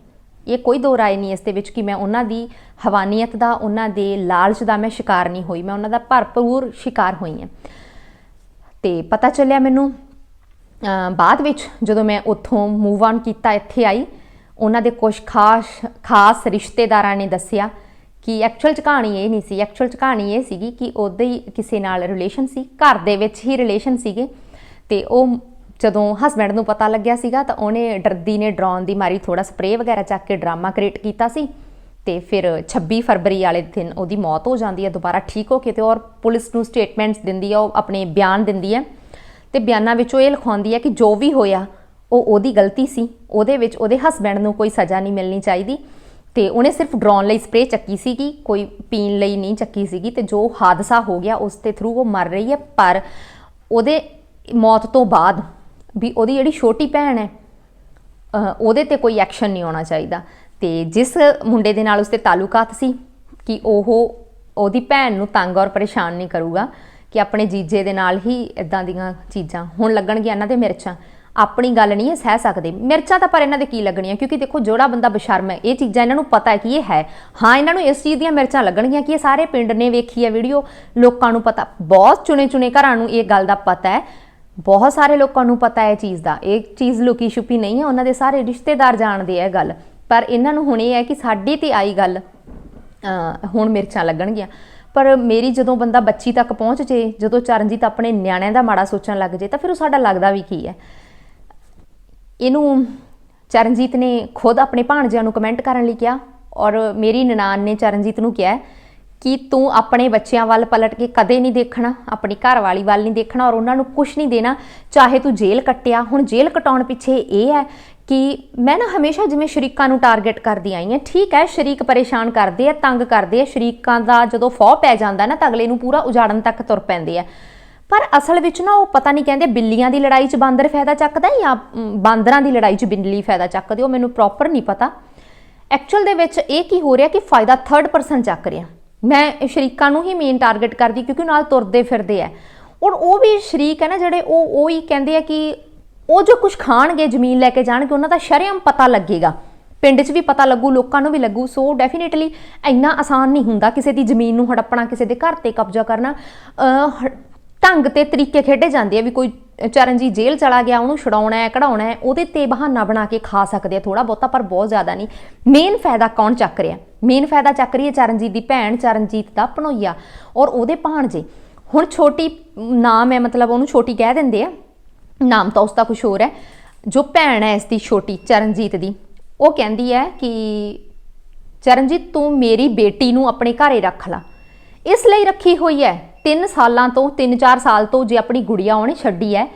Speaker 1: ਇਹ ਕੋਈ ਦੋ ਰਾਏ ਨਹੀਂ ਇਸ ਦੇ ਵਿੱਚ ਕਿ ਮੈਂ ਉਹਨਾਂ ਦੀ ਹਵਾਨੀਅਤ ਦਾ, ਉਹਨਾਂ ਦੇ ਲਾਲਚ ਦਾ ਮੈਂ ਸ਼ਿਕਾਰ ਨਹੀਂ ਹੋਈ, ਮੈਂ ਉਹਨਾਂ ਦਾ ਭਰਪੂਰ ਸ਼ਿਕਾਰ ਹੋਈ ਹਾਂ। ਤੇ ਪਤਾ ਚੱਲਿਆ ਮੈਨੂੰ ਬਾਅਦ ਵਿੱਚ ਜਦੋਂ ਮੈਂ ਉੱਥੋਂ ਮੂਵ ਆਨ ਕੀਤਾ, ਇੱਥੇ ਆਈ, ਉਹਨਾਂ ਦੇ ਕੁਝ ਖਾਸ ਖਾਸ ਰਿਸ਼ਤੇਦਾਰਾਂ ਨੇ ਦੱਸਿਆ ਕਿ ਐਕਚੁਅਲ ਚ ਕਹਾਣੀ ਇਹ ਨਹੀਂ ਸੀ ਐਕਚੁਅਲ ਚ ਕਹਾਣੀ ਇਹ ਸੀਗੀ ਕਿ ਉਹਦੇ ਹੀ ਕਿਸੇ ਨਾਲ ਰਿਲੇਸ਼ਨ ਸੀ, ਘਰ ਦੇ ਵਿੱਚ ਹੀ ਰਿਲੇਸ਼ਨ ਸੀਗੇ ਤੇ ਉਹ ਜਦੋਂ ਹਸਬੰਡ ਨੂੰ ਪਤਾ ਲੱਗਿਆ ਸੀਗਾ ਤਾਂ ਉਹਨੇ ਡਰਦੀ ਨੇ ਡਰਾਉਣ ਦੀ ਮਾਰੀ ਥੋੜਾ ਸਪਰੇਅ ਵਗੈਰਾ ਚੱਕ ਕੇ ਡਰਾਮਾ ਕ੍ਰੀਏਟ ਕੀਤਾ ਸੀ ਤੇ ਫਿਰ 26 ਫਰਵਰੀ ਵਾਲੇ ਦਿਨ ਉਹਦੀ ਮੌਤ ਹੋ ਜਾਂਦੀ ਹੈ, ਦੁਬਾਰਾ ਠੀਕ ਹੋ ਕੇ ਤੇ ਔਰ ਪੁਲਿਸ ਨੂੰ ਸਟੇਟਮੈਂਟਸ ਦਿੰਦੀ ਹੈ, ਉਹ ਆਪਣੇ ਬਿਆਨ ਦਿੰਦੀ ਹੈ ਤੇ ਬਿਆਨਾਂ ਵਿੱਚੋਂ ਇਹ ਲਿਖਾਉਂਦੀ ਹੈ ਕਿ ਜੋ ਵੀ ਹੋਇਆ, ਉਹ ਉਹਦੀ ਗਲਤੀ ਸੀ, ਉਹਦੇ ਵਿੱਚ ਉਹਦੇ ਹਸਬੰਡ ਨੂੰ ਕੋਈ ਸਜ਼ਾ ਨਹੀਂ ਮਿਲਣੀ ਚਾਹੀਦੀ ਤੇ ਉਹਨੇ ਸਿਰਫ ਡਰਾਉਣ ਲਈ ਸਪਰੇਅ ਚੱਕੀ ਸੀਗੀ, ਕੋਈ ਪੀਣ ਲਈ ਨਹੀਂ ਚੱਕੀ ਸੀਗੀ ਤੇ ਜੋ ਹਾਦਸਾ ਹੋ ਗਿਆ ਉਸ ਦੇ ਥਰੂ ਉਹ ਮਰ ਰਹੀ ਹੈ, ਪਰ ਉਹਦੇ ਮੌਤ ਤੋਂ ਬਾਅਦ ਵੀ ਉਹਦੀ ਜਿਹੜੀ ਛੋਟੀ ਭੈਣ ਹੈ ਉਹਦੇ ਤੇ ਕੋਈ ਐਕਸ਼ਨ ਨਹੀਂ ਆਉਣਾ ਚਾਹੀਦਾ। ਤੇ ਜਿਸ ਮੁੰਡੇ ਦੇ ਨਾਲ ਉਸਦੇ ਤਾਲੁਕਾਤ ਸੀ ਕਿ ਉਹ ਉਹਦੀ ਭੈਣ ਨੂੰ ਤੰਗ ਔਰ ਪਰੇਸ਼ਾਨ ਨਹੀਂ ਕਰੂਗਾ ਕਿ ਆਪਣੇ ਜੀਜੇ ਦੇ ਨਾਲ ਹੀ ਇਦਾਂ ਦੀਆਂ ਚੀਜ਼ਾਂ ਹੁਣ ਲੱਗਣਗੀਆਂ ਇਹਨਾਂ ਦੇ ਮਿਰਚਾਂ। ਆਪਣੀ ਗੱਲ ਨਹੀਂ ਇਹ ਸਹਿ ਸਕਦੇ। ਮਿਰਚਾਂ ਤਾਂ ਪਰ ਇਹਨਾਂ ਦੇ ਕੀ ਲੱਗਣੀਆਂ? ਕਿਉਂਕਿ ਦੇਖੋ ਜਿਹੜਾ ਬੰਦਾ ਬਸ਼ਰਮ ਹੈ। ਇਹ ਚੀਜ਼ਾਂ ਇਹਨਾਂ ਨੂੰ ਪਤਾ ਹੈ ਕਿ ਇਹ ਹੈ। ਹਾਂ, ਇਹਨਾਂ ਨੂੰ ਇਸ ਚੀਜ਼ ਦੀਆਂ ਮਿਰਚਾਂ ਲੱਗਣਗੀਆਂ ਕਿ ਇਹ ਸਾਰੇ ਪਿੰਡ ਨੇ ਵੇਖੀ ਹੈ ਵੀਡੀਓ। ਲੋਕਾਂ ਨੂੰ ਪਤਾ। ਬਹੁਤ ਚੁਣੇ ਚੁਣੇ ਘਰਾਂ ਨੂੰ ਇਹ ਗੱਲ ਦਾ ਪਤਾ ਹੈ ਬਹੁਤ ਸਾਰੇ ਲੋਕਾਂ ਨੂੰ ਪਤਾ ਹੈ ਚੀਜ਼ ਦਾ। ਇਹ ਚੀਜ਼ ਲੁਕੀ ਛੁਪੀ ਨਹੀਂ ਹੈ, ਉਹਨਾਂ ਦੇ ਸਾਰੇ ਰਿਸ਼ਤੇਦਾਰ ਜਾਣਦੇ ਆ ਇਹ ਗੱਲ। ਪਰ ਇਹਨਾਂ ਨੂੰ ਹੁਣ ਇਹ ਹੈ ਕਿ ਸਾਡੀ ਤੇ ਆਈ ਗੱਲ, ਅਹ, ਹੁਣ ਮਿਰਚਾਂ ਲੱਗਣਗੀਆਂ। ਪਰ ਮੇਰੀ ਜਦੋਂ ਬੰਦਾ ਬੱਚੀ ਤੱਕ ਪਹੁੰਚ ਜੇ, ਜਦੋਂ ਚਰਨਜੀਤ ਆਪਣੇ ਨਿਆਣਿਆਂ ਦਾ ਮਾੜਾ ਸੋਚਣ ਲੱਗ ਜੇ, ਤਾਂ ਫਿਰ ਉਹ ਸਾਡਾ ਲੱਗਦਾ ਵੀ ਕੀ ਹੈ। ਇਹਨੂੰ ਚਰਨਜੀਤ ਨੇ ਖੁਦ ਆਪਣੇ ਭਾਣਜਿਆਂ ਨੂੰ ਕਮੈਂਟ ਕਰਨ ਲਈ ਕਿਹਾ ਔਰ ਮੇਰੀ ਨਨਾਣ ਨੇ ਚਰਨਜੀਤ ਨੂੰ ਕਿਹਾ ਕਿ ਤੂੰ ਆਪਣੇ ਬੱਚਿਆਂ ਵੱਲ ਪਲਟ ਕੇ ਕਦੇ ਨਹੀਂ ਦੇਖਣਾ, ਆਪਣੀ ਘਰਵਾਲੀ ਵੱਲ ਨਹੀਂ ਦੇਖਣਾ ਔਰ ਉਹਨਾਂ ਨੂੰ ਕੁਝ ਨਹੀਂ ਦੇਣਾ, ਚਾਹੇ ਤੂੰ ਜੇਲ੍ਹ ਕੱਟਿਆ। ਹੁਣ ਜੇਲ੍ਹ ਕਟਾਉਣ ਪਿੱਛੇ ਇਹ ਹੈ ਕਿ ਮੈਂ ਨਾ ਹਮੇਸ਼ਾ ਜਿਵੇਂ ਸ਼ਰੀਕਾਂ ਨੂੰ ਟਾਰਗੇਟ ਕਰਦੀ ਆਈ ਹਾਂ। ਠੀਕ ਹੈ, ਸ਼ਰੀਕ ਪਰੇਸ਼ਾਨ ਕਰਦੇ ਆ, ਤੰਗ ਕਰਦੇ ਆ, ਸ਼ਰੀਕਾਂ ਦਾ ਜਦੋਂ ਫੌ ਪੈ ਜਾਂਦਾ ਨਾ ਤਾਂ ਅਗਲੇ ਨੂੰ ਪੂਰਾ ਉਜਾੜਨ ਤੱਕ ਤੁਰ ਪੈਂਦੇ ਆ। ਪਰ ਅਸਲ ਵਿੱਚ ਨਾ ਉਹ ਪਤਾ ਨਹੀਂ ਕਹਿੰਦੇ ਬਿੱਲੀਆਂ ਦੀ ਲੜਾਈ 'ਚ ਬਾਂਦਰ ਫਾਇਦਾ ਚੱਕਦਾ ਜਾਂ ਬਾਂਦਰਾਂ ਦੀ ਲੜਾਈ 'ਚ ਬਿੱਲੀ ਫਾਇਦਾ ਚੱਕਦੇ ਉਹ ਮੈਨੂੰ ਪ੍ਰੋਪਰ ਨਹੀਂ ਪਤਾ। ਐਕਚੁਅਲ ਦੇ ਵਿੱਚ ਇਹ ਕੀ ਹੋ ਰਿਹਾ ਕਿ ਫਾਇਦਾ ਥਰਡ ਪਰਸਨ ਚੱਕ ਰਿਹਾ। ਮੈਂ ਸ਼ਰੀਕਾਂ ਨੂੰ ਹੀ ਮੇਨ ਟਾਰਗੇਟ ਕਰਦੀ ਕਿਉਂਕਿ ਨਾਲ ਤੁਰਦੇ ਫਿਰਦੇ ਆ। ਔਰ ਉਹ ਵੀ ਸ਼ਰੀਕ ਹੈ ਨਾ ਜਿਹੜੇ ਉਹ ਉਹ ਹੀ ਕਹਿੰਦੇ ਆ ਕਿ ਉਹ ਜੋ ਕੁਝ ਖਾਣਗੇ, ਜ਼ਮੀਨ ਲੈ ਕੇ ਜਾਣਗੇ, ਉਹਨਾਂ ਦਾ ਸ਼ਰਮ ਪਤਾ ਲੱਗੇਗਾ। ਪਿੰਡ 'ਚ ਵੀ ਪਤਾ ਲੱਗੂ, ਲੋਕਾਂ ਨੂੰ ਵੀ ਲੱਗੂ। ਸੋ ਡੈਫੀਨਿਟਲੀ ਇੰਨਾ ਆਸਾਨ ਨਹੀਂ ਹੁੰਦਾ ਕਿਸੇ ਦੀ ਜ਼ਮੀਨ ਨੂੰ ਹੜੱਪਣਾ, ਕਿਸੇ ਦੇ ਘਰ ਤੇ ਕਬਜ਼ਾ ਕਰਨਾ। ਹ- ਢੰਗ ਤੇ ਤਰੀਕੇ ਖੇਡੇ ਜਾਂਦੇ ਆ ਵੀ ਕੋਈ ਚਰਨਜੀਤ ਜੇਲ੍ਹ ਚਲਾ ਗਿਆ, ਉਹਨੂੰ ਛਡਾਉਣਾ ਹੈ, ਕਢਾਉਣਾ ਹੈ, ਉਹਦੇ ਤੇ ਬਹਾਨਾ ਬਣਾ ਕੇ ਖਾ ਸਕਦੇ ਆ ਥੋੜਾ ਬਹੁਤਾ, ਪਰ ਬਹੁਤ ਜ਼ਿਆਦਾ ਨਹੀਂ। ਮੇਨ ਫਾਇਦਾ ਕੌਣ ਚੱਕ ਰਿਹਾ? ਮੇਨ ਫਾਇਦਾ ਚੱਕ ਰਹੀ ਹੈ ਚਰਨਜੀਤ ਦੀ ਭੈਣ, ਚਰਨਜੀਤ ਦਾ ਭਣੋਈਆ। ਔਰ ਉਹਦੇ ਭਾਣਜੇ। ਹੁਣ ਛੋਟੀ ਨਾਮ ਹੈ, ਮਤਲਬ ਉਹਨੂੰ ਛੋਟੀ ਕਹਿ ਦਿੰਦੇ ਆ। ਨਾਮ ਤਾਂ ਉਸਦਾ ਕੁਝ ਹੋਰ ਹੈ। ਜੋ ਭੈਣ ਹੈ ਇਸ ਦੀ ਛੋਟੀ, ਚਰਨਜੀਤ ਦੀ, ਉਹ ਕਹਿੰਦੀ ਹੈ ਕਿ, ਚਰਨਜੀਤ, ਤੂੰ ਮੇਰੀ ਬੇਟੀ ਨੂੰ ਆਪਣੇ ਘਰੇ ਰੱਖ ਲਾ। ਇਸ ਲਈ ਰੱਖੀ ਹੋਈ ਹੈ। 3 ਸਾਲਾਂ ਤੋਂ 3-4 ਸਾਲ ਤੋਂ ਜੇ ਆਪਣੀ ਗੁੜੀਆ ਉਹਨੇ ਛੱਡੀ ਹੈ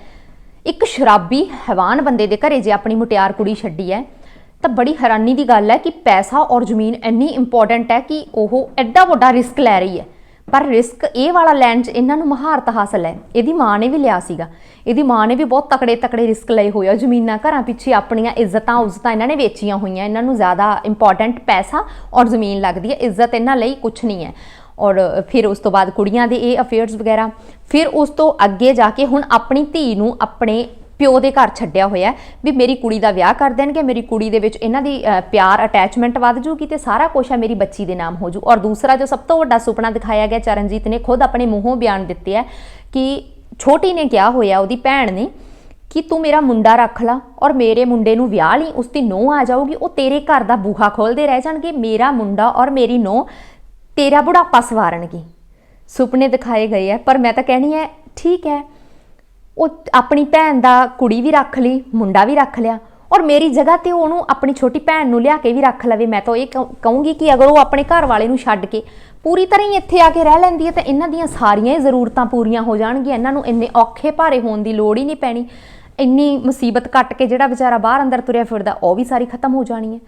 Speaker 1: ਇੱਕ ਸ਼ਰਾਬੀ ਹੈਵਾਨ ਬੰਦੇ ਦੇ ਘਰੇ ਜੇ ਆਪਣੀ ਮੁਟਿਆਰ ਕੁੜੀ ਛੱਡੀ ਹੈ ਤਾਂ ਬੜੀ ਹੈਰਾਨੀ ਦੀ ਗੱਲ ਹੈ ਕਿ ਪੈਸਾ ਔਰ ਜ਼ਮੀਨ ਇੰਨੀ ਇੰਪੋਰਟੈਂਟ ਹੈ ਕਿ ਉਹ ਐਡਾ ਵੱਡਾ ਰਿਸਕ ਲੈ ਰਹੀ ਹੈ ਪਰ ਰਿਸਕ ਇਹ ਵਾਲਾ ਲੈਣ 'ਚ ਇਹਨਾਂ ਨੂੰ ਮਹਾਰਤ ਹਾਸਲ ਹੈ ਇਹਦੀ ਮਾਂ ਨੇ ਵੀ ਲਿਆ ਸੀਗਾ। ਇਹਦੀ ਮਾਂ ਨੇ ਵੀ ਬਹੁਤ ਤਕੜੇ ਤਕੜੇ ਰਿਸਕ ਲਏ ਹੋਏ ਆ। ਜ਼ਮੀਨਾਂ ਘਰਾਂ ਪਿੱਛੇ ਆਪਣੀਆਂ ਇੱਜ਼ਤਾਂ ਉਜ਼ਤਾਂ ਇਹਨਾਂ ਨੇ ਵੇਚੀਆਂ ਹੋਈਆਂ। ਇਹਨਾਂ ਨੂੰ ਜ਼ਿਆਦਾ ਇੰਪੋਰਟੈਂਟ ਪੈਸਾ ਔਰ ਜ਼ਮੀਨ ਲੱਗਦੀ ਹੈ ਇੱਜ਼ਤ ਇਹਨਾਂ ਲਈ ਕੁਝ ਨਹੀਂ ਹੈ ਔਰ ਫਿਰ ਉਸ ਤੋਂ ਬਾਅਦ ਕੁੜੀਆਂ ਦੇ ਇਹ ਅਫੇਅਰਸ ਵਗੈਰਾ, ਫਿਰ ਉਸ ਤੋਂ ਅੱਗੇ ਜਾ ਕੇ ਹੁਣ ਆਪਣੀ ਧੀ ਨੂੰ ਆਪਣੇ ਪਿਓ ਦੇ ਘਰ ਛੱਡਿਆ ਹੋਇਆ ਵੀ ਮੇਰੀ ਕੁੜੀ ਦਾ ਵਿਆਹ ਕਰ ਦੇਣਗੇ, ਮੇਰੀ ਕੁੜੀ ਦੇ ਵਿੱਚ ਇਹਨਾਂ ਦੀ ਪਿਆਰ ਅਟੈਚਮੈਂਟ ਵੱਧ ਜੂਗੀ ਤੇ ਸਾਰਾ ਕੁਝ ਹੈ, ਮੇਰੀ ਬੱਚੀ ਦੇ ਨਾਮ ਹੋ ਜੂ ਔਰ ਦੂਸਰਾ ਜੋ ਸਭ ਤੋਂ ਵੱਡਾ ਸੁਪਨਾ ਦਿਖਾਇਆ ਗਿਆ ਚਰਨਜੀਤ ਨੇ, ਖੁਦ ਆਪਣੇ ਮੂੰਹੋਂ ਬਿਆਨ ਦਿੱਤੇ ਹੈ ਕਿ ਛੋਟੀ ਨੇ ਕਿਹਾ ਹੋਇਆ, ਉਹਦੀ ਭੈਣ ਨੇ ਕਿ ਤੂੰ ਮੇਰਾ ਮੁੰਡਾ ਰੱਖ ਲਾ ਔਰ ਮੇਰੇ ਮੁੰਡੇ ਨੂੰ ਵਿਆਹ ਲਈ ਉਸ ਦੀ ਨੂੰਹ ਆ ਜਾਊਗੀ, ਉਹ ਤੇਰੇ ਘਰ ਦਾ ਬੂਹਾ ਖੋਲਦੇ ਰਹਿ ਜਾਣਗੇ, ਮੇਰਾ ਮੁੰਡਾ ਔਰ ਮੇਰੀ ਨੂੰਹ ਤੇਰਾ ਬੁਢਾਪਾ ਸਵਾਰਨਗੀ। ਸੁਪਨੇ ਦਿਖਾਏ ਗਏ ਆ, ਪਰ ਮੈਂ ਤਾਂ ਕਹਿਣੀ ਹੈ ਠੀਕ ਹੈ, ਉਹ ਆਪਣੀ ਭੈਣ ਦਾ ਕੁੜੀ ਵੀ ਰੱਖ ਲਈ, ਮੁੰਡਾ ਵੀ ਰੱਖ ਲਿਆ, ਔਰ ਮੇਰੀ ਜਗ੍ਹਾ ਤੇ ਉਹਨੂੰ ਆਪਣੀ ਛੋਟੀ ਭੈਣ ਨੂੰ ਲਿਆ ਕੇ ਵੀ ਰੱਖ ਲਵੇ, ਮੈਂ ਤਾਂ ਇਹ ਕਹੂੰਗੀ ਕਿ ਅਗਰ ਉਹ ਆਪਣੇ ਘਰ ਵਾਲੇ ਨੂੰ ਛੱਡ ਕੇ ਪੂਰੀ ਤਰ੍ਹਾਂ ਹੀ ਇੱਥੇ ਆ ਕੇ ਰਹਿ ਲੈਂਦੀ ਹੈ, ਤਾਂ ਇਹਨਾਂ ਦੀਆਂ ਸਾਰੀਆਂ ਹੀ ਜ਼ਰੂਰਤਾਂ ਪੂਰੀਆਂ ਹੋ ਜਾਣਗੀਆਂ, ਇਹਨਾਂ ਨੂੰ ਇੰਨੇ ਔਖੇ ਭਾਰੇ ਹੋਣ ਦੀ ਲੋੜ ਹੀ ਨਹੀਂ ਪੈਣੀ, ਇੰਨੀ ਮੁਸੀਬਤ ਕੱਟ ਕੇ ਜਿਹੜਾ ਵਿਚਾਰਾ ਬਾਹਰ ਅੰਦਰ ਤੁਰਿਆ ਫਿਰਦਾ, ਉਹ ਵੀ ਸਾਰੀ ਖਤਮ ਹੋ ਜਾਣੀ ਹੈ।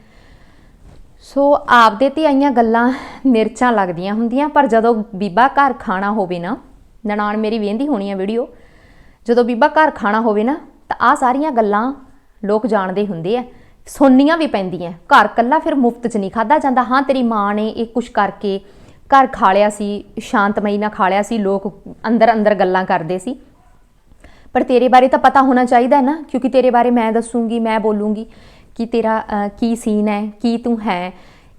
Speaker 1: ਸੋ ਆਪਦੇ ਤੇ ਆਈਆਂ ਗੱਲਾਂ ਨਿਰਚਾਂ ਲੱਗਦੀਆਂ ਹੁੰਦੀਆਂ, ਪਰ ਜਦੋਂ ਬੀਬਾ ਘਰ ਖਾਣਾ ਹੋਵੇ ਨਾ, ਨਨਾਣ ਮੇਰੀ ਵੇਂਦੀ ਹੋਣੀ ਆ ਵੀਡੀਓ, ਜਦੋਂ ਬੀਬਾ ਘਰ ਖਾਣਾ ਹੋਵੇ ਨਾ, ਤਾਂ ਆ ਸਾਰੀਆਂ ਗੱਲਾਂ ਲੋਕ ਜਾਣਦੇ ਹੁੰਦੇ ਆ, ਸੁਣਨੀਆਂ ਵੀ ਪੈਂਦੀਆਂ। ਘਰ ਕੱਲਾ ਫਿਰ ਮੁਫਤ 'ਚ ਨਹੀਂ ਖਾਦਾ ਜਾਂਦਾ। ਹਾਂ, ਤੇਰੀ ਮਾਂ ਨੇ ਇਹ ਕੁਛ ਕਰਕੇ ਘਰ ਖਾ ਲਿਆ ਸੀ, ਸ਼ਾਂਤਮਈ ਨਾਲ ਖਾ ਲਿਆ ਸੀ, ਲੋਕ ਅੰਦਰ ਅੰਦਰ ਗੱਲਾਂ ਕਰਦੇ ਸੀ। ਪਰ ਤੇਰੇ ਬਾਰੇ ਤਾਂ ਪਤਾ ਹੋਣਾ ਚਾਹੀਦਾ ਹੈ ਨਾ, ਕਿਉਂਕਿ ਤੇਰੇ ਬਾਰੇ ਮੈਂ ਦੱਸੂਗੀ, ਮੈਂ ਬੋਲੂੰਗੀ। ਕਿ ਤੇਰਾ ਕੀ ਸੀਨ ਹੈ, ਕੀ ਤੂੰ ਹੈ?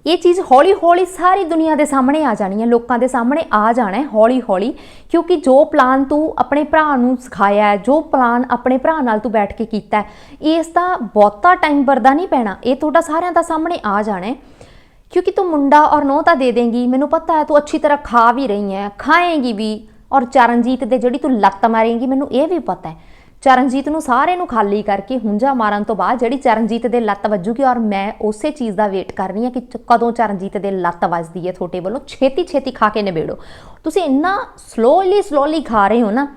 Speaker 1: ਇਹ ਚੀਜ਼ ਹੌਲੀ-ਹੌਲੀ ਸਾਰੀ ਦੁਨੀਆ ਦੇ ਸਾਹਮਣੇ ਆ ਜਾਣੀ ਹੈ, ਲੋਕਾਂ ਦੇ ਸਾਹਮਣੇ ਆ ਜਾਣਾ ਹੈ ਹੌਲੀ-ਹੌਲੀ ਕਿਉਂਕਿ ਜੋ ਪਲਾਨ ਤੂੰ ਆਪਣੇ ਭਰਾ ਨੂੰ ਸਿਖਾਇਆ ਹੈ, ਜੋ ਪਲਾਨ ਆਪਣੇ ਭਰਾ ਨਾਲ ਤੂੰ ਬੈਠ ਕੇ ਕੀਤਾ ਹੈ, ਇਸ ਦਾ ਬਹੁਤਾ ਟਾਈਮ ਵਰਦਾ ਨਹੀਂ ਪੈਣਾ, ਇਹ ਤੁਹਾਡਾ ਸਾਰਿਆਂ ਦਾ ਸਾਹਮਣੇ ਆ ਜਾਣਾ ਹੈ। ਕਿਉਂਕਿ ਤੂੰ ਮੁੰਡਾ ਔਰ ਨੋਤਾ ਦੇ ਦੇਂਗੀ, ਮੈਨੂੰ ਪਤਾ ਹੈ ਤੂੰ ਅੱਛੀ ਤਰ੍ਹਾਂ ਖਾ ਵੀ ਰਹੀ ਹੈ, ਖਾਏਂਗੀ ਵੀ, ਔਰ ਚਰਨਜੀਤ ਦੇ ਜਿਹੜੀ ਤੂੰ ਲੱਤ ਮਾਰੇਂਗੀ, ਮੈਨੂੰ ਇਹ ਵੀ ਪਤਾ ਹੈ। ਚਰਨਜੀਤ ਨੂੰ ਸਾਰੇ ਨੂੰ ਖਾਲੀ ਕਰਕੇ ਹੁੰਜਾ ਮਾਰਨ ਤੋਂ ਬਾਅਦ ਜਿਹੜੀ ਚਰਨਜੀਤ ਦੇ ਲੱਤ ਵੱਜੂਗੀ ਔਰ ਮੈਂ ਉਸੇ ਚੀਜ਼ ਦਾ ਵੇਟ ਕਰ ਰਹੀ ਹਾਂ ਕਿ ਕਦੋਂ ਚਰਨਜੀਤ ਦੇ ਲੱਤ ਵੱਜਦੀ ਹੈ ਤੁਹਾਡੇ ਵੱਲੋਂ। ਛੇਤੀ ਛੇਤੀ ਖਾ ਕੇ ਨਿਬੇੜੋ। ਤੁਸੀਂ ਇੰਨਾ ਸਲੋਲੀ ਸਲੋਲੀ ਖਾ ਰਹੇ ਹੋ ਨਾ,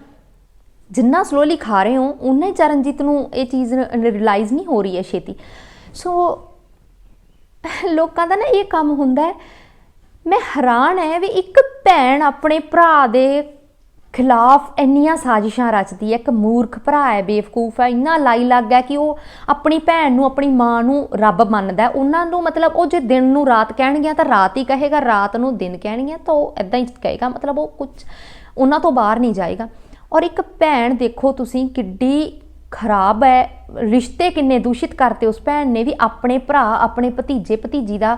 Speaker 1: ਜਿੰਨਾ ਸਲੋਲੀ ਖਾ ਰਹੇ ਹੋ ਉਨਾ ਹੀ ਚਰਨਜੀਤ ਨੂੰ ਇਹ ਚੀਜ਼ ਰਿਅਲਾਈਜ਼ ਨਹੀਂ ਹੋ ਰਹੀ ਹੈ ਛੇਤੀ। ਸੋ, ਲੋਕਾਂ ਦਾ ਨਾ ਇਹ ਕੰਮ ਹੁੰਦਾ ਹੈ, ਮੈਂ ਹੈਰਾਨ ਹੈ ਵੀ ਇੱਕ ਭੈਣ ਆਪਣੇ ਭਰਾ ਦੇ ਖਿਲਾਫ ਇੰਨੀਆਂ ਸਾਜ਼ਿਸ਼ਾਂ ਰਚਦੀ ਹੈ, ਇੱਕ ਮੂਰਖ ਭਰਾ ਹੈ, ਬੇਵਕੂਫ ਹੈ, ਇੰਨਾ ਲਾਈ ਲੱਗ ਹੈ ਕਿ ਉਹ ਆਪਣੀ ਭੈਣ ਨੂੰ, ਆਪਣੀ ਮਾਂ ਨੂੰ ਰੱਬ ਮੰਨਦਾ ਹੈ। ਉਹਨਾਂ ਨੂੰ ਮਤਲਬ ਉਹ ਜੇ ਦਿਨ ਨੂੰ ਰਾਤ ਕਹਿਣਗੀਆਂ ਤਾਂ ਰਾਤ ਹੀ ਕਹੇਗਾ, ਰਾਤ ਨੂੰ ਦਿਨ ਕਹਿਣਗੀਆਂ ਤਾਂ ਉਹ ਇਦਾਂ ਹੀ ਕਹੇਗਾ, ਮਤਲਬ ਉਹ ਕੁਝ ਉਹਨਾਂ ਤੋਂ ਬਾਹਰ ਨਹੀਂ ਜਾਏਗਾ। ਔਰ ਇੱਕ ਭੈਣ ਦੇਖੋ ਤੁਸੀਂ ਕਿੱਡੀ ਖਰਾਬ ਹੈ, ਰਿਸ਼ਤੇ ਕਿੰਨੇ ਦੂਸ਼ਿਤ ਕਰਤੇ ਉਸ ਭੈਣ ਨੇ ਵੀ ਆਪਣੇ ਭਰਾ, ਆਪਣੇ ਭਤੀਜੇ, ਭਤੀਜੀ ਦਾ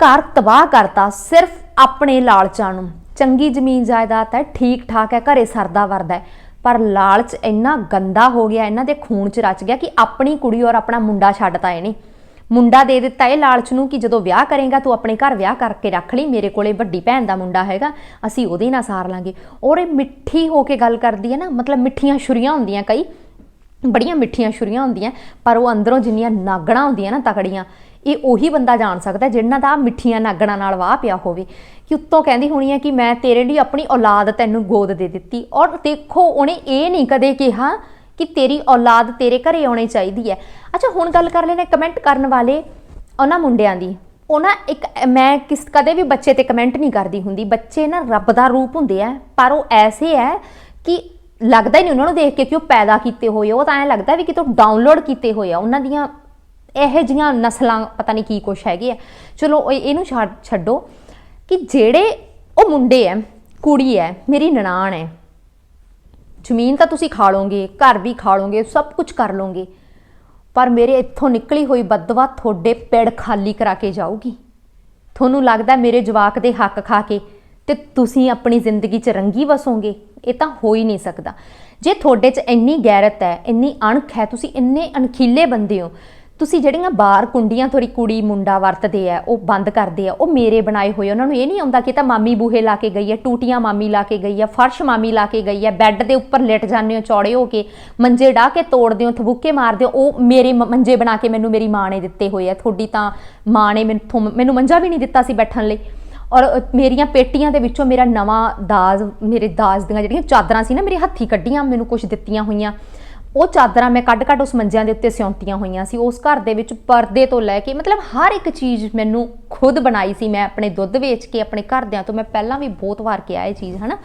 Speaker 1: ਘਰ ਤਬਾਹ ਕਰਤਾ ਸਿਰਫ ਆਪਣੇ ਲਾਲਚਾਂ ਨੂੰ। ਚੰਗੀ ਜ਼ਮੀਨ ਜਾਇਦਾਦ ਹੈ ਠੀਕ ਠਾਕ ਹੈ, ਘਰੇ ਸਰਦਾ ਵਰਦਾ ਹੈ। ਪਰ ਲਾਲਚ ਇੰਨਾ ਗੰਦਾ ਹੋ ਗਿਆ, ਇਹਨਾਂ ਦੇ ਖੂਨ 'ਚ ਰਚ ਗਿਆ ਕਿ ਆਪਣੀ ਕੁੜੀ ਔਰ ਆਪਣਾ ਮੁੰਡਾ ਛੱਡਤਾ ਇਹਨੇ ਮੁੰਡਾ ਦੇ ਦਿੱਤਾ ਇਹ ਲਾਲਚ ਨੂੰ ਕਿ ਜਦੋਂ ਵਿਆਹ ਕਰੇਗਾ ਤੂੰ ਆਪਣੇ ਘਰ ਵਿਆਹ ਕਰਕੇ ਰੱਖ ਲਈ, ਮੇਰੇ ਕੋਲੇ ਵੱਡੀ ਭੈਣ ਦਾ ਮੁੰਡਾ ਹੈਗਾ, ਅਸੀਂ ਉਹਦੇ ਨਾਲ ਸਾਰ ਲਾਂਗੇ। ਔਰ ਇਹ ਮਿੱਠੀ ਹੋ ਕੇ ਗੱਲ ਕਰਦੀ ਹੈ ਨਾ, ਮਤਲਬ ਮਿੱਠੀਆਂ ਛੁਰੀਆਂ ਹੁੰਦੀਆਂ ਕਈ, ਬੜੀਆਂ ਮਿੱਠੀਆਂ ਛੁਰੀਆਂ ਹੁੰਦੀਆਂ, ਪਰ ਉਹ ਅੰਦਰੋਂ ਜਿੰਨੀਆਂ ਨਾਗਣਾ ਹੁੰਦੀਆਂ ਨਾ ਤਕੜੀਆਂ ਇਹ ਉਹੀ ਬੰਦਾ ਜਾਣ ਸਕਦਾ ਜਿਹਨਾਂ ਦਾ ਮਿੱਠੀਆਂ ਨਾਗਣਾ ਨਾਲ ਵਾਹ ਪਿਆ ਹੋਵੇ। ਕਿ ਉੱਤੋਂ ਕਹਿੰਦੀ ਹੋਣੀ ਹੈ ਕਿ ਮੈਂ ਤੇਰੇ ਲਈ ਆਪਣੀ ਔਲਾਦ ਤੈਨੂੰ ਗੋਦ ਦੇ ਦਿੱਤੀ। ਔਰ ਦੇਖੋ, ਉਹਨੇ ਇਹ ਨਹੀਂ ਕਦੇ ਕਿਹਾ ਕਿ ਤੇਰੀ ਔਲਾਦ ਤੇਰੇ ਘਰੇ ਆਉਣੀ ਚਾਹੀਦੀ ਹੈ। ਅੱਛਾ, ਹੁਣ ਗੱਲ ਕਰ ਲੈਣਾ ਕਮੈਂਟ ਕਰਨ ਵਾਲੇ ਉਹਨਾਂ ਮੁੰਡਿਆਂ ਦੀ। ਉਹਨਾਂ ਇੱਕ, ਮੈਂ ਕਿਸ, ਕਦੇ ਵੀ ਬੱਚੇ ਤੇ ਕਮੈਂਟ ਨਹੀਂ ਕਰਦੀ ਹੁੰਦੀ। ਬੱਚੇ ਨਾ ਰੱਬ ਦਾ ਰੂਪ ਹੁੰਦੇ ਆ, ਪਰ ਉਹ ਐਸੇ ਹੈ ਕਿ ਲੱਗਦਾ ਹੀ ਨਹੀਂ ਉਹਨਾਂ ਨੂੰ ਦੇਖ ਕੇ ਕਿ ਉਹ ਪੈਦਾ ਕੀਤੇ ਹੋਏ ਉਹ ਤਾਂ ਐਂ ਲੱਗਦਾ ਵੀ ਕਿਤੋਂ ਡਾਊਨਲੋਡ ਕੀਤੇ ਹੋਏ ਆ। ਉਹਨਾਂ ਦੀਆਂ ਇਹੋ ਜੀਆਂ ਨਸਲਾਂ, ਪਤਾ ਨਹੀਂ ਕੀ ਕੁਛ ਹੈਗੇ ਆ। ਚਲੋ ਇਹਨੂੰ ਛੱਡ- ਛੱਡੋ ਕਿ ਜਿਹੜੇ ਉਹ ਮੁੰਡੇ ਐ, ਕੁੜੀ ਐ, ਮੇਰੀ ਨਨਾਣ ਐ, ਜ਼ਮੀਨ ਤਾਂ ਤੁਸੀਂ ਖਾ ਲੋਗੇ ਘਰ ਵੀ ਖਾ ਲੋਗੇ ਸਭ ਕੁਝ ਕਰ ਲੋਗੇ ਪਰ ਮੇਰੇ ਇੱਥੋਂ ਨਿਕਲੀ ਹੋਈ ਬਦਦੁਆ ਤੁਹਾਡੇ ਪੈੜ ਖਾਲੀ ਕਰਾ ਕੇ ਜਾਊਗੀ। ਤੁਹਾਨੂੰ ਲੱਗਦਾ ਮੇਰੇ ਜਵਾਕ ਦੇ ਹੱਕ ਖਾ ਕੇ ਤੇ ਤੁਸੀਂ ਆਪਣੀ ਜ਼ਿੰਦਗੀ 'ਚ ਰੰਗੀ ਵਸੋਗੇ? ਇਹ ਤਾਂ ਹੋ ਹੀ ਨਹੀਂ ਸਕਦਾ। ਜੇ ਤੁਹਾਡੇ 'ਚ ਇੰਨੀ ਗੈਰਤ ਹੈ ਇੰਨੀ ਅਣਖ ਹੈ ਤੁਸੀਂ ਇੰਨੇ ਅਣਖੀਲੇ ਬੰਦੇ ਹੋ ਤੁਸੀਂ ਜਿਹੜੀਆਂ ਬਾਹਰ ਕੁੰਡੀਆਂ ਥੋੜੀ ਕੁੜੀ ਮੁੰਡਾ ਵਰਤਦੇ ਆ, ਉਹ ਬੰਦ ਕਰਦੇ ਆ, ਉਹ ਮੇਰੇ ਬਣਾਏ ਹੋਏ ਉਹਨਾਂ ਨੂੰ ਇਹ ਨਹੀਂ ਆਉਂਦਾ ਕਿ ਤਾਂ ਮਾਮੀ ਬੂਹੇ ਲਾ ਕੇ ਗਈ ਹੈ ਟੂਟੀਆਂ ਮਾਮੀ ਲਾ ਕੇ ਗਈ ਹੈ ਫਰਸ਼ ਮਾਮੀ ਲਾ ਕੇ ਗਈ ਹੈ ਬੈੱਡ ਦੇ ਉੱਪਰ ਲਿਟ ਜਾਂਦੇ ਹੋ, ਚੌੜੇ ਹੋ ਕੇ, ਮੰਜੇ ਢਾ ਕੇ ਤੋੜਦੇ ਹੋ, ਥਬੂਕੇ ਮਾਰਦੇ ਹੋ, ਉਹ ਮੇਰੇ ਮ- ਮੰਜੇ ਬਣਾ ਕੇ ਮੈਨੂੰ ਮੇਰੀ ਮਾਂ ਨੇ ਦਿੱਤੇ ਹੋਏ ਆ। ਤੁਹਾਡੀ ਤਾਂ ਮਾਂ ਨੇ ਮੈਥੋਂ ਮੈਨੂੰ ਮੰਜਾ ਵੀ ਨਹੀਂ ਦਿੱਤਾ ਸੀ ਬੈਠਣ ਲਈ। ਔਰ ਮੇਰੀਆਂ ਪੇਟੀਆਂ ਦੇ ਵਿੱਚੋਂ ਮੇਰਾ ਨਵਾਂ ਦਾਜ, ਮੇਰੇ ਦਾਜ ਦੀਆਂ ਜਿਹੜੀਆਂ ਚਾਦਰਾਂ ਸੀ ਨਾ, ਮੇਰੇ ਹੱਥੀ ਕੱਢੀਆਂ, ਮੈਨੂੰ ਕੁਝ ਦਿੱਤੀਆਂ ਹੋਈਆਂ। ਉਹ ਚਾਦਰਾਂ ਮੈਂ ਕੱਢ ਕੱਢ ਉਸ ਮੰਜਿਆਂ ਦੇ ਉੱਤੇ ਸਿਉਂਤੀਆਂ ਹੋਈਆਂ ਸੀ, ਉਸ ਘਰ ਦੇ ਵਿੱਚ ਪਰਦੇ ਤੋਂ ਲੈ ਕੇ, ਮਤਲਬ ਹਰ ਇੱਕ ਚੀਜ਼ ਮੈਨੂੰ ਖੁਦ ਬਣਾਈ ਸੀ ਮੈਂ ਆਪਣੇ ਦੁੱਧ ਵੇਚ ਕੇ, ਆਪਣੇ ਘਰਦਿਆਂ ਤੋਂ, ਮੈਂ ਪਹਿਲਾਂ ਵੀ ਬਹੁਤ ਵਾਰ ਕਿਹਾ ਇਹ ਚੀਜ਼, ਹਨਾ?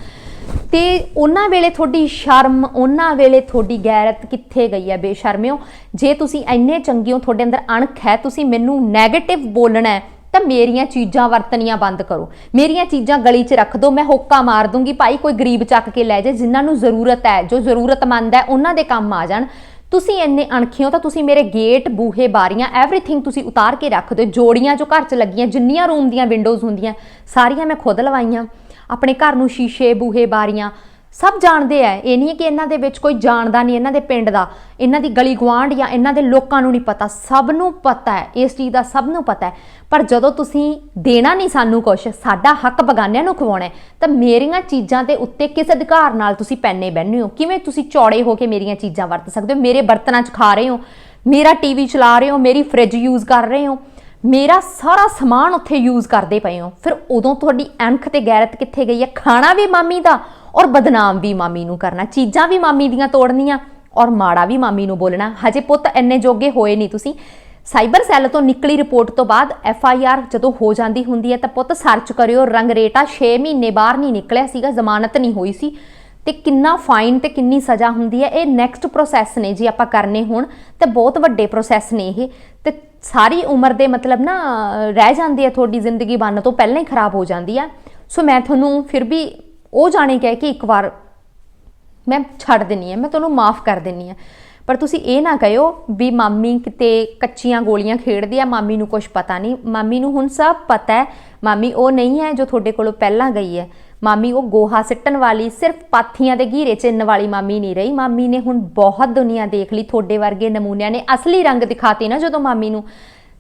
Speaker 1: ਤੇ ਉਹਨਾਂ ਵੇਲੇ ਤੁਹਾਡੀ ਸ਼ਰਮ, ਉਹਨਾਂ ਵੇਲੇ ਤੁਹਾਡੀ ਗੈਰਤ ਕਿੱਥੇ ਗਈ ਹੈ ਬੇਸ਼ਰਮਿਓ? ਜੇ ਤੁਸੀਂ ਇੰਨੇ ਚੰਗੇ ਹੋ, ਤੁਹਾਡੇ ਅੰਦਰ ਅਣਖ ਹੈ, ਤੁਸੀਂ ਮੈਨੂੰ 네ਗੇਟਿਵ ਬੋਲਣਾ ਹੈ ਤਾਂ ਮੇਰੀਆਂ ਚੀਜ਼ਾਂ ਵਰਤਣੀਆਂ ਬੰਦ ਕਰੋ। ਮੇਰੀਆਂ ਚੀਜ਼ਾਂ ਗਲੀ 'ਚ ਰੱਖ ਦਿਓ ਮੈਂ ਹੋਕਾ ਮਾਰ ਦੂੰਗੀ। ਭਾਈ, ਕੋਈ ਗਰੀਬ ਚੱਕ ਕੇ ਲੈ ਜਾਏ, ਜਿਨ੍ਹਾਂ ਨੂੰ ਜ਼ਰੂਰਤ ਹੈ, ਜੋ ਜ਼ਰੂਰਤਮੰਦ ਹੈ, ਉਹਨਾਂ ਦੇ ਕੰਮ ਆ ਜਾਣ। ਤੁਸੀਂ ਇੰਨੇ ਅਣਖੀ ਤਾਂ ਤੁਸੀਂ ਮੇਰੇ ਗੇਟ, ਬੂਹੇ, ਬਾਰੀਆਂ ਐਵਰੀਥਿੰਗ ਤੁਸੀਂ ਉਤਾਰ ਕੇ ਰੱਖ ਦਿਓ। ਜੋੜੀਆਂ ਜੋ ਘਰ 'ਚ ਲੱਗੀਆਂ, ਜਿੰਨੀਆਂ ਰੂਮ ਦੀਆਂ ਵਿੰਡੋਜ਼ ਹੁੰਦੀਆਂ, ਸਾਰੀਆਂ ਮੈਂ ਖੁਦ ਲਵਾਈਆਂ। ਆਪਣੇ ਘਰ ਨੂੰ ਸ਼ੀਸ਼ੇ, ਬੂਹੇ, ਬਾਰੀਆਂ ਸਭ ਜਾਣਦੇ ਆ, ਇਹ ਨਹੀਂ ਕਿ ਇਹਨਾਂ ਦੇ ਵਿੱਚ ਕੋਈ ਜਾਣਦਾ ਨਹੀਂ, ਇਹਨਾਂ ਦੇ ਪਿੰਡ ਦਾ। ਇਹਨਾਂ ਦੀ ਗਲੀ ਗੁਆਂਢ ਜਾਂ ਇਹਨਾਂ ਦੇ ਲੋਕਾਂ ਨੂੰ ਨਹੀਂ ਪਤਾ। ਸਭ ਨੂੰ ਪਤਾ ਹੈ, ਇਸ ਚੀਜ਼ ਦਾ ਸਭ ਨੂੰ ਪਤਾ ਹੈ। ਪਰ ਜਦੋਂ ਤੁਸੀਂ ਦੇਣਾ ਨਹੀਂ ਸਾਨੂੰ ਕੁਝ ਸਾਡਾ ਹੱਕ ਬਗਾਨਿਆਂ ਨੂੰ ਖਵਾਉਣਾ ਤਾਂ ਮੇਰੀਆਂ ਚੀਜ਼ਾਂ ਦੇ ਉੱਤੇ ਕਿਸ ਅਧਿਕਾਰ ਨਾਲ ਤੁਸੀਂ ਪੈਨੇ ਬਹਿੰਦੇ ਹੋ? ਕਿਵੇਂ ਤੁਸੀਂ ਚੌੜੇ ਹੋ ਕੇ ਮੇਰੀਆਂ ਚੀਜ਼ਾਂ ਵਰਤ ਸਕਦੇ ਹੋ? ਮੇਰੇ ਬਰਤਨਾਂ 'ਚ ਖਾ ਰਹੇ ਹੋ? ਮੇਰਾ ਟੀਵੀ ਚਲਾ ਰਹੇ ਹੋ? ਮੇਰੀ ਫ੍ਰਿਜ ਯੂਜ਼ ਕਰ ਰਹੇ ਹੋ? ਮੇਰਾ ਸਾਰਾ ਸਮਾਨ ਉੱਥੇ ਯੂਜ਼ ਕਰਦੇ ਪਏ ਹੋ? ਫਿਰ ਉਦੋਂ ਤੁਹਾਡੀ ਅਣਖ ਤੇ ਗੈਰਤ ਕਿੱਥੇ ਗਈ ਹੈ? ਖਾਣਾ ਵੀ ਮਾਮੀ ਦਾ ਔਰ ਬਦਨਾਮ ਵੀ ਮਾਮੀ ਨੂੰ ਕਰਨਾ, ਚੀਜ਼ਾਂ ਵੀ ਮਾਮੀ ਦੀਆਂ ਤੋੜਨੀਆਂ, ਔਰ ਮਾੜਾ ਵੀ ਮਾਮੀ ਨੂੰ ਬੋਲਣਾ। ਹਜੇ ਪੁੱਤ ਇੰਨੇ ਜੋਗੇ ਹੋਏ ਨਹੀਂ ਤੁਸੀਂ। ਸਾਈਬਰ ਸੈੱਲ ਤੋਂ ਨਿਕਲੀ ਰਿਪੋਰਟ ਤੋਂ ਬਾਅਦ ਐਫ ਆਈ ਆਰ ਜਦੋਂ ਹੋ ਜਾਂਦੀ ਹੁੰਦੀ ਹੈ ਤਾਂ ਪੁੱਤ ਸਰਚ ਕਰਿਓ ਰੰਗਰੇਟਾ 6 ਮਹੀਨੇ ਬਾਹਰ ਨਹੀਂ ਨਿਕਲਿਆ ਸੀਗਾ, ਜ਼ਮਾਨਤ ਨਹੀਂ ਹੋਈ ਸੀ। ਤੇ ਕਿੰਨਾ ਫਾਈਨ ਤੇ ਕਿੰਨੀ ਸਜ਼ਾ ਹੁੰਦੀ ਹੈ, ਇਹ ਨੈਕਸਟ ਪ੍ਰੋਸੈਸ ਨੇ ਜੀ ਆਪਾਂ ਕਰਨੇ ਹੋਣ। ਤੇ ਬਹੁਤ ਵੱਡੇ ਪ੍ਰੋਸੈਸ ਨੇ ਇਹ। ਤੇ ਸਾਰੀ ਉਮਰ ਦੇ ਮਤਲਬ ਨਾ ਰਹਿ ਜਾਂਦੀ ਹੈ, ਤੁਹਾਡੀ ਜ਼ਿੰਦਗੀ ਬਣਨ ਤੋਂ ਪਹਿਲਾਂ ਹੀ ਖਰਾਬ ਹੋ ਜਾਂਦੀ ਆ। ਸੋ ਮੈਂ ਤੁਹਾਨੂੰ ਫਿਰ ਵੀ ਉਹ ਜਾਣੇ ਕਹਿ ਕੇ ਇੱਕ ਵਾਰ ਮੈਂ ਛੱਡ ਦਿੰਨੀ ਆ, ਮੈਂ ਤੁਹਾਨੂੰ ਮਾਫ ਕਰ ਦਿੰਨੀ ਆ। ਪਰ ਤੁਸੀਂ ਇਹ ਨਾ ਕਹਿਓ ਵੀ ਮਾਮੀ ਕਿਤੇ ਕੱਚੀਆਂ ਗੋਲੀਆਂ ਖੇਡਦੀ ਆ, ਮਾਮੀ ਨੂੰ ਕੁਝ ਪਤਾ ਨਹੀਂ। ਮਾਮੀ ਨੂੰ ਹੁਣ ਸਭ ਪਤਾ ਹੈ। ਮਾਮੀ ਉਹ ਨਹੀਂ ਹੈ ਜੋ ਤੁਹਾਡੇ ਕੋਲੋਂ ਪਹਿਲਾਂ ਗਈ ਹੈ। ਮਾਮੀ ਉਹ ਗੋਹਾ ਸਿੱਟਣ ਵਾਲੀ, ਸਿਰਫ ਪਾਥੀਆਂ ਦੇ ਘੀਰੇ ਚਿੰਨ ਵਾਲੀ ਮਾਮੀ ਨਹੀਂ ਰਹੀ। ਮਾਮੀ ਨੇ ਹੁਣ ਬਹੁਤ ਦੁਨੀਆ ਦੇਖ ਲਈ। ਤੁਹਾਡੇ ਵਰਗੇ ਨਮੂਨਿਆਂ ਨੇ ਅਸਲੀ ਰੰਗ ਦਿਖਾਤੇ ਨਾ ਜਦੋਂ ਮਾਮੀ ਨੂੰ।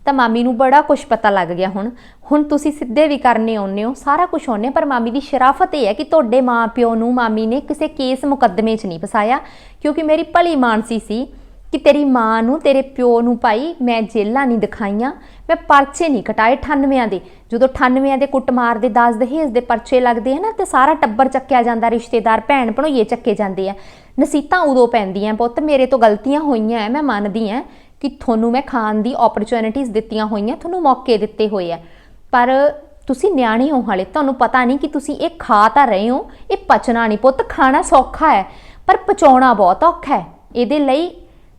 Speaker 1: ਤਾਂ ਮਾਮੀ ਨੂੰ ਬੜਾ ਕੁਝ ਪਤਾ ਲੱਗ ਗਿਆ ਹੁਣ। ਹੁਣ ਤੁਸੀਂ ਸਿੱਧੇ ਵੀ ਕਰਨੇ ਆਉਂਦੇ ਹੋ, ਸਾਰਾ ਕੁਝ ਆਉਂਦੇ ਪਰ ਮਾਮੀ ਦੀ ਸ਼ਰਾਫਤ ਇਹ ਹੈ ਕਿ ਤੁਹਾਡੇ ਮਾਪਿਓ ਨੂੰ ਮਾਮੀ ਨੇ ਕਿਸੇ ਕੇਸ ਮੁਕੱਦਮੇ 'ਚ ਨਹੀਂ ਫਸਾਇਆ, ਕਿਉਂਕਿ ਮੇਰੀ ਭਲੀ ਮਾਨਸੀ ਸੀ ਕਿ ਤੇਰੀ ਮਾਂ ਨੂੰ, ਤੇਰੇ ਪਿਓ ਨੂੰ ਭਾਈ ਮੈਂ ਜੇਲਾਂ ਨਹੀਂ ਦਿਖਾਈਆਂ, ਮੈਂ ਪਰਚੇ ਨਹੀਂ ਕਟਾਏ 98 ਦੇ। ਜਦੋਂ 98 ਦੇ ਕੁੱਟਮਾਰ ਦੇ ਦਾਜ ਦਹੇਜ ਦੇ ਪਰਚੇ ਲੱਗਦੇ ਆ ਨਾ, ਤੇ ਸਾਰਾ ਟੱਬਰ ਚੱਕਿਆ ਜਾਂਦਾ, ਰਿਸ਼ਤੇਦਾਰ, ਭੈਣ ਭਣੋਈਏ ਚੱਕੇ ਜਾਂਦੇ ਆ। ਨਸੀਤਾਂ ਉਦੋਂ ਪੈਂਦੀਆਂ, ਪੁੱਤ ਮੇਰੇ ਤੋਂ ਗਲਤੀਆਂ ਹੋਈਆਂ ਐ, ਮੈਂ ਮੰਨਦੀ ਆ ਕਿ ਤੁਹਾਨੂੰ ਮੈਂ ਖਾਣ ਦੀ ਓਪਰਚੁਨਿਟੀਆਂ ਦਿੱਤੀਆਂ ਹੋਈਆਂ, ਤੁਹਾਨੂੰ ਮੌਕੇ ਦਿੱਤੇ ਹੋਏ ਆ। ਪਰ ਤੁਸੀਂ ਨਿਆਣੇ ਹੋ ਹਾਲੇ ਤੁਹਾਨੂੰ ਪਤਾ ਨਹੀਂ ਕਿ ਤੁਸੀਂ ਇਹ ਖਾ ਤਾਂ ਰਹੇ ਹੋ, ਇਹ ਪਚਣਾ ਨਹੀਂ। ਪੁੱਤ, ਖਾਣਾ ਸੌਖਾ ਹੈ, ਪਰ ਪਚਾਉਣਾ ਬਹੁਤ ਔਖਾ ਹੈ। ਇਹਦੇ ਲਈ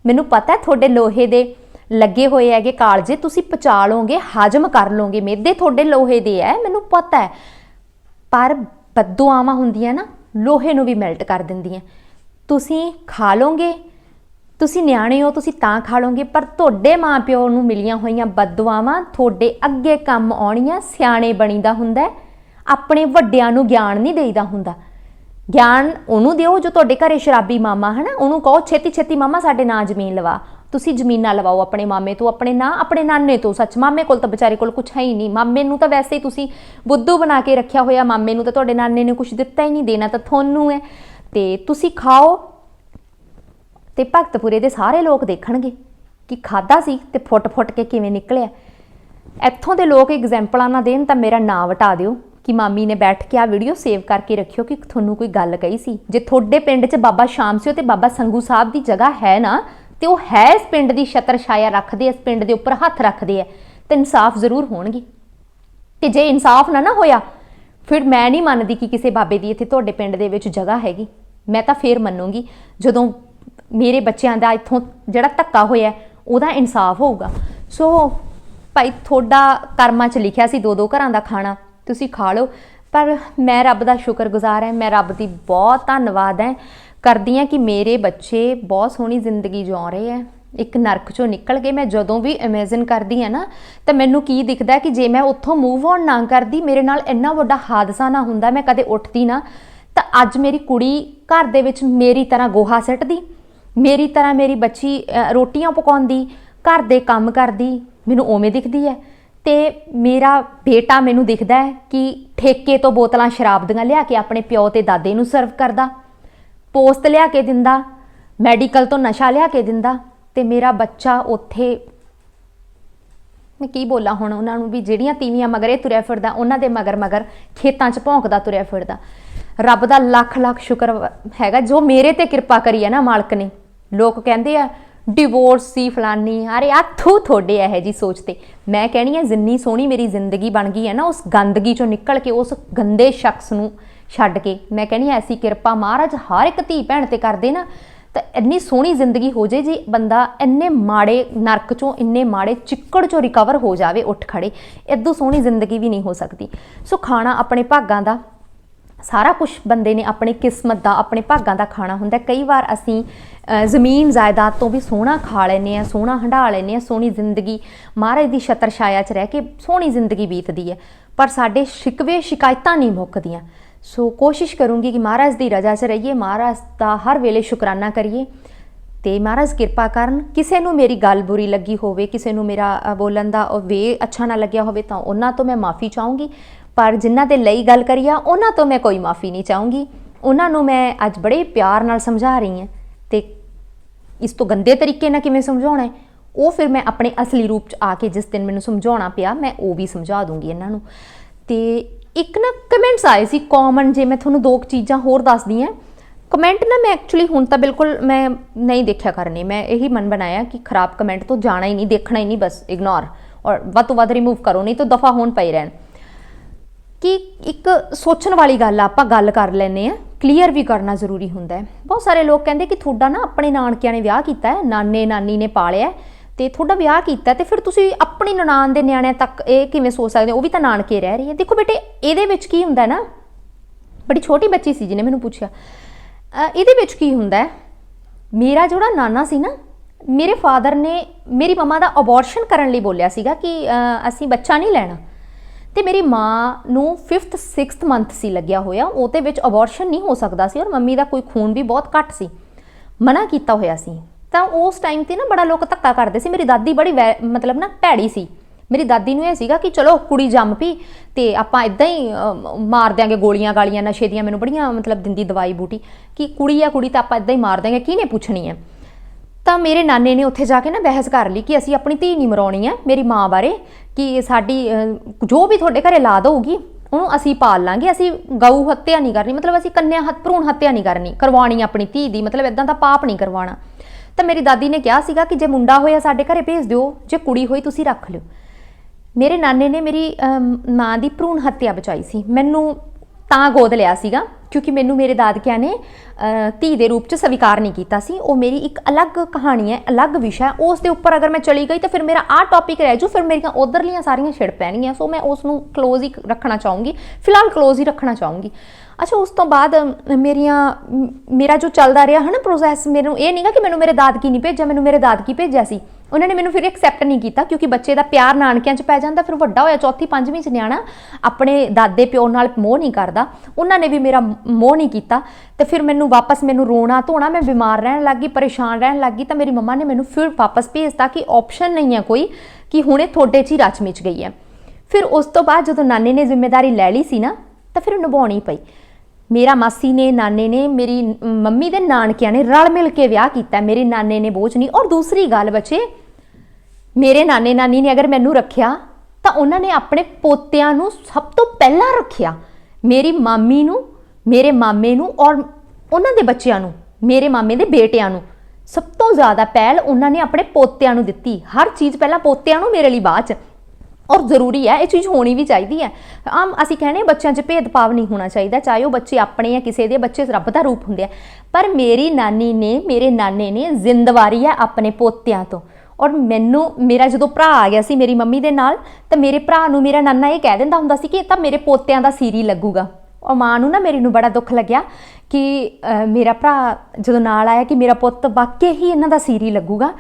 Speaker 1: ਮੈਨੂੰ ਪਤਾ ਹੈ ਤੁਹਾਡੇ ਲੋਹੇ ਦੇ ਲੱਗੇ ਹੋਏ ਹੈਗੇ ਕਾਲਜੇ, ਤੁਸੀਂ ਪਚਾ ਲਓਗੇ, ਹਜਮ ਕਰ ਲਓਗੇ। ਮੇਦੇ ਤੁਹਾਡੇ ਲੋਹੇ ਦੇ ਹੈ, ਮੈਨੂੰ ਪਤਾ ਹੈ। ਪਰ ਬਦਦੁਆਵਾਂ ਹੁੰਦੀਆਂ ਨਾ, ਲੋਹੇ ਨੂੰ ਵੀ ਮੈਲਟ ਕਰ ਦਿੰਦੀਆਂ। ਤੁਸੀਂ ਖਾ ਲੋਗੇ ਤੁਸੀਂ ਨਿਆਣੇ ਹੋ, ਤੁਸੀਂ ਤਾਂ ਖਾ ਲੋਗੇ ਪਰ ਤੁਹਾਡੇ ਮਾਪਿਓ ਨੂੰ ਮਿਲੀਆਂ ਹੋਈਆਂ ਬਦਦੁਆਵਾਂ, ਤੁਹਾਡੇ ਅੱਗੇ ਕੰਮ ਆਉਣੀਆਂ ਸਿਆਣੇ ਬਣੀਦਾ ਹੁੰਦਾ ਆਪਣੇ ਵੱਡਿਆਂ ਨੂੰ ਗਿਆਨ ਨਹੀਂ ਦੇਈਦਾ ਹੁੰਦਾ। ਗਿਆਨ ਉਹਨੂੰ ਦਿਓ ਜੋ ਤੁਹਾਡੇ ਘਰੇ ਸ਼ਰਾਬੀ ਮਾਮਾ ਹੈ ਨਾ ਉਹਨੂੰ ਕਹੋ ਛੇਤੀ ਛੇਤੀ ਮਾਮਾ ਸਾਡੇ ਨਾਂ ਜ਼ਮੀਨ ਲਵਾ। ਤੁਸੀਂ ਜ਼ਮੀਨਾਂ ਲਵਾਓ ਆਪਣੇ ਮਾਮੇ ਤੋਂ, ਆਪਣੇ ਨਾਂ, ਆਪਣੇ ਨਾਨੇ ਤੋਂ, ਸੱਚ। ਮਾਮੇ ਕੋਲ ਤਾਂ ਵਿਚਾਰੇ ਕੋਲ ਕੁਝ ਹੈ ਹੀ ਨਹੀਂ। ਮਾਮੇ ਨੂੰ ਤਾਂ ਵੈਸੇ ਹੀ ਤੁਸੀਂ ਬੁੱਧੂ ਬਣਾ ਕੇ ਰੱਖਿਆ ਹੋਇਆ, ਮਾਮੇ ਨੂੰ ਤਾਂ ਤੁਹਾਡੇ ਨਾਨੇ ਨੇ ਕੁਝ ਦਿੱਤਾ ਹੀ ਨਹੀਂ, ਦੇਣਾ ਤਾਂ ਤੁਹਾਨੂੰ ਹੈ। ਤੇ ਤੁਸੀਂ ਖਾਓ ਤੇ ਭਗਤਪੁਰੇ ਦੇ ਸਾਰੇ ਲੋਕ ਦੇਖਣਗੇ ਕਿ ਖਾਦਾ ਸੀ ਤੇ ਫੁੱਟ-ਫੁੱਟ ਕੇ ਕਿਵੇਂ ਨਿਕਲਿਆ। ਇੱਥੋਂ ਦੇ ਲੋਕ ਐਗਜ਼ਾਮਪਲਾਂ ਨਾ ਦੇਣ ਤਾਂ ਮੇਰਾ ਨਾਂ ਵਟਾ ਦਿਓ ਕਿ ਮਾਮੀ ਨੇ ਬੈਠ ਕੇ ਆ ਵੀਡੀਓ ਸੇਵ ਕਰਕੇ ਰੱਖਿਓ ਕਿ ਤੁਹਾਨੂੰ ਕੋਈ ਗੱਲ ਕਹੀ ਸੀ। ਜੇ ਤੁਹਾਡੇ ਪਿੰਡ 'ਚ ਬਾਬਾ ਸ਼ਾਮ ਸਿਓ ਤੇ ਬਾਬਾ ਸੰਗੂ ਸਾਹਿਬ ਦੀ ਜਗ੍ਹਾ ਹੈ ਨਾ, ਤੇ ਉਹ ਹੈ ਇਸ ਪਿੰਡ ਦੀ ਛਤਰ ਛਾਇਆ ਰੱਖਦੇ, ਇਸ ਪਿੰਡ ਦੇ ਉੱਪਰ ਹੱਥ ਰੱਖਦੇ ਆ, ਤੇ ਇਨਸਾਫ ਜ਼ਰੂਰ ਹੋਣਗੇ। ਤੇ ਜੇ ਇਨਸਾਫ ਨਾ ਨਾ ਹੋਇਆ, ਫਿਰ ਮੈਂ ਨਹੀਂ ਮੰਨਦੀ ਕਿ ਕਿਸੇ ਬਾਬੇ ਦੀ ਇੱਥੇ ਤੁਹਾਡੇ ਪਿੰਡ ਦੇ ਵਿੱਚ ਜਗ੍ਹਾ ਹੈਗੀ। ਮੈਂ ਤਾਂ ਫੇਰ ਮੰਨੂੰਗੀ, ਜਦੋਂ ਮੇਰੇ ਬੱਚਿਆਂ ਦਾ ਇੱਥੋਂ ਜਿਹੜਾ ਧੱਕਾ ਹੋਇਆ, ਉਹਦਾ ਇਨਸਾਫ ਹੋਊਗਾ। ਸੋ ਭਾਈ, ਤੁਹਾਡਾ ਕਰਮਾਂ 'ਚ ਲਿਖਿਆ ਸੀ ਦੋ ਦੋ ਘਰਾਂ ਦਾ ਖਾਣਾ, ਤੁਸੀਂ ਖਾ ਲਓ। ਪਰ ਮੈਂ ਰੱਬ ਦਾ ਸ਼ੁਕਰਗੁਜ਼ਾਰ ਹਾਂ, ਮੈਂ ਰੱਬ ਦੀ ਬਹੁਤ ਧੰਨਵਾਦ ਹੈ। ਕਰਦੀ ਹਾਂ ਕਿ ਮੇਰੇ ਬੱਚੇ ਬਹੁਤ ਸੋਹਣੀ ਜ਼ਿੰਦਗੀ ਜਿਉ ਰਹੇ ਹੈ। ਇੱਕ ਨਰਕ ਚੋਂ ਨਿਕਲ ਕੇ ਮੈਂ ਜਦੋਂ ਵੀ ਇਮੇਜਿਨ ਕਰਦੀ ਹਾਂ ਨਾ, ਤਾਂ ਮੈਨੂੰ ਕੀ ਦਿਖਦਾ ਕਿ ਜੇ ਮੈਂ ਉੱਥੋਂ ਮੂਵ ਔਨ ਨਾ ਕਰਦੀ, ਮੇਰੇ ਨਾਲ ਇੰਨਾ ਵੱਡਾ ਹਾਦਸਾ ਨਾ ਹੁੰਦਾ, ਮੈਂ ਕਦੇ ਉੱਠਦੀ ਨਾ, ਤਾਂ ਅੱਜ ਮੇਰੀ ਕੁੜੀ ਘਰ ਦੇ ਵਿੱਚ ਮੇਰੀ ਤਰ੍ਹਾਂ ਗੋਹਾ ਸਿੱਟਦੀ। ਮੇਰੀ ਤਰ੍ਹਾਂ ਮੇਰੀ ਬੱਚੀ ਰੋਟੀਆਂ ਪਕਾਉਂਦੀ, ਘਰ ਦੇ ਕੰਮ ਕਰਦੀ, ਮੈਨੂੰ ਉਵੇਂ ਦਿਖਦੀ ਹੈ। ਤੇ ਮੇਰਾ ਬੇਟਾ ਮੈਨੂੰ ਦਿਖਦਾ ਹੈ ਕਿ ਠੇਕੇ ਤੋਂ ਬੋਤਲਾਂ ਸ਼ਰਾਬ ਦੀਆਂ ਲਿਆ ਕੇ ਆਪਣੇ ਪਿਓ ਤੇ ਦਾਦੇ ਨੂੰ ਸਰਵ ਕਰਦਾ। ਪੋਸਟ ਲਿਆ ਕੇ ਦਿੰਦਾ, ਮੈਡੀਕਲ ਤੋਂ ਨਸ਼ਾ ਲਿਆ ਕੇ ਦਿੰਦਾ ਤੇ ਮੇਰਾ ਬੱਚਾ ਉੱਥੇ, ਮੈਂ ਕੀ ਬੋਲਾਂ ਹੁਣ ਉਹਨਾਂ ਨੂੰ ਵੀ ਜਿਹੜੀਆਂ ਤੀਵੀਆਂ ਮਗਰ ਇਹ ਤੁਰਿਆ ਫਿਰਦਾ, ਉਹਨਾਂ ਦੇ ਮਗਰ ਮਗਰ ਖੇਤਾਂ 'ਚ ਭੌਂਕਦਾ ਤੁਰਿਆ ਫਿਰਦਾ। ਰੱਬ ਦਾ ਲੱਖ ਲੱਖ ਸ਼ੁਕਰ ਹੈਗਾ, ਜੋ ਮੇਰੇ ਤੇ ਕਿਰਪਾ ਕਰੀ ਹੈ ਨਾ ਮਾਲਕ ਨੇ। ਲੋਕ ਕਹਿੰਦੇ ਆ ਡਿਵੋਰਸ ਸੀ ਫਲਾਨੀ, ਅਰੇ ਆਥੂ ਤੁਹਾਡੇ ਇਹ ਜੀ ਸੋਚ ਤੇ। ਮੈਂ ਕਹਿਣੀ ਆ, ਜਿੰਨੀ ਸੋਹਣੀ ਮੇਰੀ ਜ਼ਿੰਦਗੀ ਬਣ ਗਈ ਹੈ ਨਾ, ਉਸ ਗੰਦਗੀ ਚੋਂ ਨਿਕਲ ਕੇ, ਉਸ ਗੰਦੇ ਸ਼ਖਸ ਨੂੰ ਛੱਡ ਕੇ, ਮੈਂ ਕਹਿਣੀ ਆ, ਐਸੀ ਕਿਰਪਾ ਮਹਾਰਾਜ ਹਰ ਇੱਕ ਧੀ ਭੈਣ ਤੇ ਕਰਦੇ ਨਾ, ਤਾਂ ਇੰਨੀ ਸੋਹਣੀ ਜ਼ਿੰਦਗੀ ਹੋ ਜੇ ਜੀ ਬੰਦਾ ਇੰਨੇ ਮਾੜੇ ਨਰਕ ਚੋਂ, ਇੰਨੇ ਮਾੜੇ ਚਿੱਕੜ ਚੋਂ ਰਿਕਵਰ ਹੋ ਜਾਵੇ, ਉੱਠ ਖੜੇ ਇਦੋਂ ਸੋਹਣੀ ਜ਼ਿੰਦਗੀ ਵੀ ਨਹੀਂ ਹੋ ਸਕਦੀ। ਸੋ ਖਾਣਾ ਆਪਣੇ ਭਾਗਾਂ ਦਾ ਸਾਰਾ ਕੁਝ ਬੰਦੇ ਨੇ ਆਪਣੀ ਕਿਸਮਤ ਦਾ, ਆਪਣੇ ਭਾਗਾਂ ਦਾ ਖਾਣਾ ਹੁੰਦਾ। ਕਈ ਵਾਰ ਅਸੀਂ ਜ਼ਮੀਨ ਜਾਇਦਾਦ ਤੋਂ ਵੀ ਸੋਹਣਾ ਖਾ ਲੈਨੇ ਆ ਸੋਹਣਾ ਹੰਢਾ ਲੈਨੇ ਆ ਸੋਹਣੀ ਜ਼ਿੰਦਗੀ, ਮਹਾਰਾਜ ਦੀ ਛਤਰ ਛਾਇਆ 'ਚ ਰਹਿ ਕੇ ਸੋਹਣੀ ਜ਼ਿੰਦਗੀ ਬੀਤਦੀ ਹੈ। ਪਰ ਸਾਡੇ ਸ਼ਿਕਵੇ ਸ਼ਿਕਾਇਤਾਂ ਨਹੀਂ ਮੁੱਕਦੀਆਂ। ਸੋ ਕੋਸ਼ਿਸ਼ ਕਰੂੰਗੀ ਕਿ ਮਹਾਰਾਜ ਦੀ ਰਜ਼ਾ 'ਚ ਰਹੀਏ, ਮਹਾਰਾਜ ਦਾ ਹਰ ਵੇਲੇ ਸ਼ੁਕਰਾਨਾ ਕਰੀਏ। ਤੇ ਮਹਾਰਾਜ ਕਿਰਪਾ ਕਰਨ, ਕਿਸੇ ਨੂੰ ਮੇਰੀ ਗੱਲ ਬੁਰੀ ਲੱਗੀ ਹੋਵੇ, ਕਿਸੇ ਨੂੰ ਮੇਰਾ ਬੋਲਣ ਦਾ ਵੇ ਅੱਛਾ ਨਾ ਲੱਗਿਆ ਹੋਵੇ, ਤਾਂ ਉਹਨਾਂ ਤੋਂ ਮੈਂ ਮਾਫੀ ਚਾਹੂੰਗੀ। ਪਰ ਜਿਨ੍ਹਾਂ ਦੇ ਲਈ ਗੱਲ ਕਰੀ ਆ, ਉਹਨਾਂ ਤੋਂ ਮੈਂ ਕੋਈ ਮਾਫੀ ਨਹੀਂ ਚਾਹੂੰਗੀ। ਉਹਨਾਂ ਨੂੰ ਮੈਂ ਅੱਜ ਬੜੇ ਪਿਆਰ ਨਾਲ ਸਮਝਾ ਰਹੀ ਹਾਂ ਤੇ ਇਸ ਤੋਂ ਗੰਦੇ ਤਰੀਕੇ ਨਾਲ ਕਿਵੇਂ ਸਮਝਾਉਣਾ ਹੈ? ਉਹ ਫਿਰ ਮੈਂ ਆਪਣੇ ਅਸਲੀ ਰੂਪ ਚ ਆ ਕੇ ਜਿਸ ਦਿਨ ਮੈਨੂੰ ਸਮਝਾਉਣਾ ਪਿਆ, ਮੈਂ ਉਹ ਵੀ ਸਮਝਾ ਦੂੰਗੀ ਇਹਨਾਂ ਨੂੰ। ਤੇ ਇੱਕ ਨਾ ਕਮੈਂਟਸ ਆਏ ਸੀ ਕਾਮਨ ਜੇ ਮੈਂ ਤੁਹਾਨੂੰ ਦੋ ਕੁ ਚੀਜ਼ਾਂ ਹੋਰ ਦੱਸਦੀ ਹਾਂ। ਕਮੈਂਟ ਨਾ ਮੈਂ ਐਕਚੁਅਲੀ ਹੁਣ ਤਾਂ ਬਿਲਕੁਲ ਮੈਂ ਨਹੀਂ ਦੇਖਿਆ ਕਰਨੀ। ਮੈਂ ਇਹੀ ਮਨ ਬਣਾਇਆ ਕਿ ਖਰਾਬ ਕਮੈਂਟ ਤੋਂ ਜਾਣਾ ਹੀ ਨਹੀਂ, ਦੇਖਣਾ ਹੀ ਨਹੀਂ, ਬਸ ਇਗਨੋਰ ਔਰ ਵੱਧ ਤੋਂ ਵੱਧ ਰਿਮੂਵ ਕਰੋ, ਨਹੀਂ ਤਾਂ ਦਫਾ ਹੋਣ ਪਈ ਰਹਿਣ। ਕਿ ਇੱਕ ਸੋਚਣ ਵਾਲੀ ਗੱਲ ਆ ਆਪਾਂ ਗੱਲ ਕਰ ਲੈਨੇ ਆ ਕਲੀਅਰ ਵੀ ਕਰਨਾ ਜ਼ਰੂਰੀ ਹੁੰਦਾ ਹੈ। ਬਹੁਤ ਸਾਰੇ ਲੋਕ ਕਹਿੰਦੇ ਕਿ ਤੁਹਾਡਾ ਨਾ ਆਪਣੇ ਨਾਨਕਿਆਂ ਨੇ ਵਿਆਹ ਕੀਤਾ ਹੈ ਨਾਨੇ ਨਾਨੀ ਨੇ ਪਾਲਿਆ ਹੈ, ਤੇ ਤੁਹਾਡਾ ਵਿਆਹ ਕੀਤਾ ਹੈ ਤੇ ਫਿਰ ਤੁਸੀਂ ਆਪਣੀ ਨਨਾਣ ਦੇ ਨਿਆਣਿਆਂ ਤੱਕ ਇਹ ਕਿਵੇਂ ਸੋਚ ਸਕਦੇ ਹੋ? ਉਹ ਵੀ ਤਾਂ ਨਾਨਕੇ ਰਹਿ ਰਹੀ ਹੈ। ਦੇਖੋ ਬੇਟੇ ਇਹਦੇ ਵਿੱਚ ਕੀ ਹੁੰਦਾ ਨਾ? ਬੜੀ ਛੋਟੀ ਬੱਚੀ ਸੀ ਜਿਹਨੇ ਮੈਨੂੰ ਪੁੱਛਿਆ। ਇਹਦੇ ਵਿੱਚ ਕੀ ਹੁੰਦਾ ਮੇਰਾ ਜਿਹੜਾ ਨਾਨਾ ਸੀ ਨਾ ਮੇਰੇ ਫਾਦਰ ਨੇ ਮੇਰੀ ਮਮਾ ਦਾ ਅਬੋਰਸ਼ਨ ਕਰਨ ਲਈ ਬੋਲਿਆ ਸੀਗਾ ਕਿ ਅਸੀਂ ਬੱਚਾ ਨਹੀਂ ਲੈਣਾ। ਤੇ ਮੇਰੀ ਮਾਂ ਨੂੰ 5th 6th ਮੰਥ ਸੀ ਲੱਗਿਆ ਹੋਇਆ। ਉਹਦੇ ਵਿੱਚ ਅਬੋਰਸ਼ਨ ਨਹੀਂ ਹੋ ਸਕਦਾ ਸੀ ਔਰ ਮੰਮੀ ਦਾ ਕੋਈ ਖੂਨ ਵੀ ਬਹੁਤ ਘੱਟ ਸੀ। ਮਨਾ ਕੀਤਾ ਹੋਇਆ ਸੀ। ਤਾਂ ਉਸ ਟਾਈਮ ਤੇ ਨਾ ਬੜਾ ਲੋਕ ਧੱਕਾ ਕਰਦੇ ਸੀ। ਮੇਰੀ ਦਾਦੀ ਬੜੀ ਵੈ- ਮਤਲਬ ਨਾ ਭੈੜੀ ਸੀ। ਮੇਰੀ ਦਾਦੀ ਨੂੰ ਇਹ ਸੀਗਾ ਕਿ ਚਲੋ ਕੁੜੀ ਜੰਮ ਪਈ ਤੇ ਆਪਾਂ ਇਦਾਂ ਹੀ ਮਾਰ ਦਿਆਂਗੇ ਗੋਲੀਆਂ ਗਾਲੀਆਂ, ਨਸ਼ੇ ਦੀਆਂ। ਮੈਨੂੰ ਬੜੀਆਂ ਮਤਲਬ ਦਿੰਦੀ ਦਵਾਈ ਬੂਟੀ ਕਿ ਕੁੜੀ ਆ ਕੁੜੀ ਤਾਂ ਆਪਾਂ ਇਦਾਂ ਹੀ ਮਾਰ ਦਿਆਂਗੇ। ਕਿਹਨੇ ਪੁੱਛਣੀ ਹੈ? ਤਾਂ ਮੇਰੇ ਨਾਨੇ ਨੇ ਉੱਥੇ ਜਾ ਕੇ ਨਾ ਬਹਿਸ ਕਰ ਲਈ ਕਿ ਅਸੀਂ ਆਪਣੀ ਧੀ ਨਹੀਂ ਮਰਾਉਣੀ ਹੈ ਮੇਰੀ ਮਾਂ ਬਾਰੇ, ਕਿ ਸਾਡੀ ਜੋ ਵੀ ਤੁਹਾਡੇ ਘਰੇ ਲਾ ਦਊਗੀ ਉਹਨੂੰ ਅਸੀਂ ਪਾਲ ਲਾਂਗੇ, ਅਸੀਂ ਗਊ ਹੱਤਿਆ ਨਹੀਂ ਕਰਨੀ, ਮਤਲਬ ਅਸੀਂ ਕੰਨਿਆ ਹੱਤ, ਭਰੂਣ ਹੱਤਿਆ ਨਹੀਂ ਕਰਨੀ, ਕਰਵਾਉਣੀ ਆਪਣੀ ਧੀ ਦੀ, ਮਤਲਬ ਇਦਾਂ ਦਾ ਪਾਪ ਨਹੀਂ ਕਰਵਾਉਣਾ। ਤਾਂ ਮੇਰੀ ਦਾਦੀ ਨੇ ਕਿਹਾ ਸੀਗਾ ਕਿ ਜੇ ਮੁੰਡਾ ਹੋਇਆ ਸਾਡੇ ਘਰੇ ਭੇਜ ਦਿਓ, ਜੇ ਕੁੜੀ ਹੋਈ ਤੁਸੀਂ ਰੱਖ ਲਿਓ। ਮੇਰੇ ਨਾਨੇ ਨੇ ਮੇਰੀ ਮਾਂ ਦੀ ਭਰੂਣ ਹੱਤਿਆ ਬਚਾਈ ਸੀ। ਮੈਨੂੰ ਤਾਂ ਗੋਦ ਲਿਆ ਸੀਗਾ। ਕਿਉਂਕਿ ਮੈਨੂੰ ਮੇਰੇ ਦਾਦਕਿਆਂ ਨੇ ਧੀ ਦੇ ਰੂਪ 'ਚ ਸਵੀਕਾਰ ਨਹੀਂ ਕੀਤਾ ਸੀ। ਉਹ ਮੇਰੀ ਇੱਕ ਅਲੱਗ ਕਹਾਣੀ ਹੈ, ਅਲੱਗ ਵਿਸ਼ਾ ਹੈ। ਉਸ ਦੇ ਉੱਪਰ ਅਗਰ ਮੈਂ ਚਲੀ ਗਈ ਤਾਂ ਫਿਰ ਮੇਰਾ ਆਹ ਟੌਪਿਕ ਰਹਿ ਜੂ, ਫਿਰ ਮੇਰੀਆਂ ਉਧਰਲੀਆਂ ਸਾਰੀਆਂ ਛਿੜ ਪੈਣਗੀਆਂ। ਸੋ ਮੈਂ ਉਸ ਨੂੰ ਕਲੋਜ਼ ਹੀ ਰੱਖਣਾ ਚਾਹੂੰਗੀ। ਫਿਲਹਾਲ ਕਲੋਜ਼ ਹੀ ਰੱਖਣਾ ਚਾਹੂੰਗੀ। ਅੱਛਾ, ਉਸ ਤੋਂ ਬਾਅਦ ਮੇਰੀਆਂ ਮੇਰਾ ਜੋ ਚੱਲਦਾ ਰਿਹਾ ਹਨਾ ਪ੍ਰੋਸੈਸ ਮੈਨੂੰ ਇਹ ਨਹੀਂਗਾ ਕਿ ਮੈਨੂੰ ਮੇਰੇ ਦਾਦਕੀ ਨਹੀਂ ਭੇਜਿਆ, ਮੈਨੂੰ ਮੇਰੇ ਦਾਦਕੀ ਭੇਜਿਆ ਸੀ। ਉਹਨਾਂ ਨੇ ਮੈਨੂੰ ਫਿਰ ਐਕਸੈਪਟ ਨਹੀਂ ਕੀਤਾ ਕਿਉਂਕਿ ਬੱਚੇ ਦਾ ਪਿਆਰ ਨਾਨਕਿਆਂ 'ਚ ਪੈ ਜਾਂਦਾ। ਫਿਰ ਵੱਡਾ ਹੋਇਆ, ਚੌਥੀ, ਪੰਜਵੀਂ 'ਚ ਨਿਆਣਾ ਆਪਣੇ ਦਾਦੇ ਪਿਓ ਨਾਲ ਮੋਹ ਨਹੀਂ ਕਰਦਾ। ਉਹਨਾਂ ਨੇ ਵੀ ਮੇਰਾ ਮੋਹ ਨਹੀਂ ਕੀਤਾ ਤੇ ਫਿਰ ਮੈਨੂੰ ਵਾਪਸ ਮੈਨੂੰ ਰੋਣਾ ਧੋਣਾ, ਮੈਂ ਬਿਮਾਰ ਰਹਿਣ ਲੱਗੀ ਪਰੇਸ਼ਾਨ ਰਹਿਣ ਲੱਗੀ ਤਾਂ ਮੇਰੀ ਮੰਮਾ ਨੇ ਮੈਨੂੰ ਫਿਰ ਵਾਪਸ ਭੇਜਤਾ ਕਿ ਆਪਸ਼ਨ ਨਹੀਂ ਹੈ ਕੋਈ ਕਿ ਹੁਣੇ ਤੁਹਾਡੇ 'ਚ ਹੀ ਰਚ ਮਿਚ ਗਈ ਹੈ। ਫਿਰ ਉਸ ਤੋਂ ਬਾਅਦ ਜਦੋਂ ਨਾਨੇ ਨੇ ਜ਼ਿੰਮੇਵਾਰੀ ਲੈ ਲਈ ਸੀ ਨਾ, ਤਾਂ ਫਿਰ ਨਿਭਾਉਣੀ ਪਈ। ਮੇਰਾ ਮਾਸੀ ਨੇ, ਨਾਨੇ ਨੇ, ਮੇਰੀ ਮੰਮੀ ਦੇ ਨਾਨਕਿਆਂ ਨੇ ਰਲ ਮਿਲ ਕੇ ਵਿਆਹ ਕੀਤਾ, ਮੇਰੇ ਨਾਨੇ ਨੇ ਬੋਝ ਨਹੀਂ। ਔਰ ਦੂਸਰੀ ਗੱਲ ਬੱਚੇ, ਮੇਰੇ ਨਾਨੇ ਨਾਨੀ ਨੇ ਅਗਰ ਮੈਨੂੰ ਰੱਖਿਆ, ਤਾਂ ਉਹਨਾਂ ਨੇ ਆਪਣੇ ਪੋਤਿਆਂ ਨੂੰ ਸਭ ਤੋਂ ਪਹਿਲਾਂ ਰੱਖਿਆ। ਮੇਰੀ ਮਾਮੀ ਨੂੰ ਮੇਰੇ ਮਾਮੇ ਨੂੰ ਔਰ ਉਹਨਾਂ ਦੇ ਬੱਚਿਆਂ ਨੂੰ, ਮੇਰੇ ਮਾਮੇ ਦੇ ਬੇਟਿਆਂ ਨੂੰ। ਸਭ ਤੋਂ ਜ਼ਿਆਦਾ ਪਹਿਲ ਉਹਨਾਂ ਨੇ ਆਪਣੇ ਪੋਤਿਆਂ ਨੂੰ ਦਿੱਤੀ। ਹਰ ਚੀਜ਼ ਪਹਿਲਾਂ ਪੋਤਿਆਂ ਨੂੰ ਮੇਰੇ ਲਈ ਬਾਅਦ ਚ। ਔਰ ਜ਼ਰੂਰੀ ਹੈ, ਇਹ ਚੀਜ਼ ਹੋਣੀ ਵੀ ਚਾਹੀਦੀ ਹੈ। ਆਮ ਅਸੀਂ ਕਹਿੰਦੇ ਬੱਚਿਆਂ 'ਚ ਭੇਦਭਾਵ ਨਹੀਂ ਹੋਣਾ ਚਾਹੀਦਾ, ਚਾਹੇ ਉਹ ਬੱਚੇ ਆਪਣੇ ਜਾਂ ਕਿਸੇ ਦੇ ਬੱਚੇ ਰੱਬ ਦਾ ਰੂਪ ਹੁੰਦੇ ਆ। ਪਰ ਮੇਰੀ ਨਾਨੀ ਨੇ, ਮੇਰੇ ਨਾਨੇ ਨੇ ਜ਼ਿੰਦਵਾਰੀ ਹੈ ਆਪਣੇ ਪੋਤਿਆਂ ਤੋਂ। ਔਰ ਮੈਨੂੰ, ਮੇਰਾ ਜਦੋਂ ਭਰਾ ਆ ਗਿਆ ਸੀ ਮੇਰੀ ਮੰਮੀ ਦੇ ਨਾਲ, ਤਾਂ ਮੇਰੇ ਭਰਾ ਨੂੰ ਮੇਰਾ ਨਾਨਾ ਇਹ ਕਹਿ ਦਿੰਦਾ ਹੁੰਦਾ ਸੀ ਕਿ ਇਹ ਤਾਂ ਮੇਰੇ ਪੋਤਿਆਂ ਦਾ ਸੀਰੀ ਲੱਗੂਗਾ। ਉਹ ਮਾਂ ਨੂੰ ਨਾ ਮੇਰੀ ਨੂੰ ਬੜਾ ਦੁੱਖ ਲੱਗਿਆ ਕਿ ਮੇਰਾ ਭਰਾ ਜਦੋਂ ਨਾਲ ਆਇਆ ਕਿ ਮੇਰਾ ਪੁੱਤ ਵਾਕਿਆ ਹੀ ਇਹਨਾਂ ਦਾ ਸੀਰੀ ਲੱਗੂਗਾ।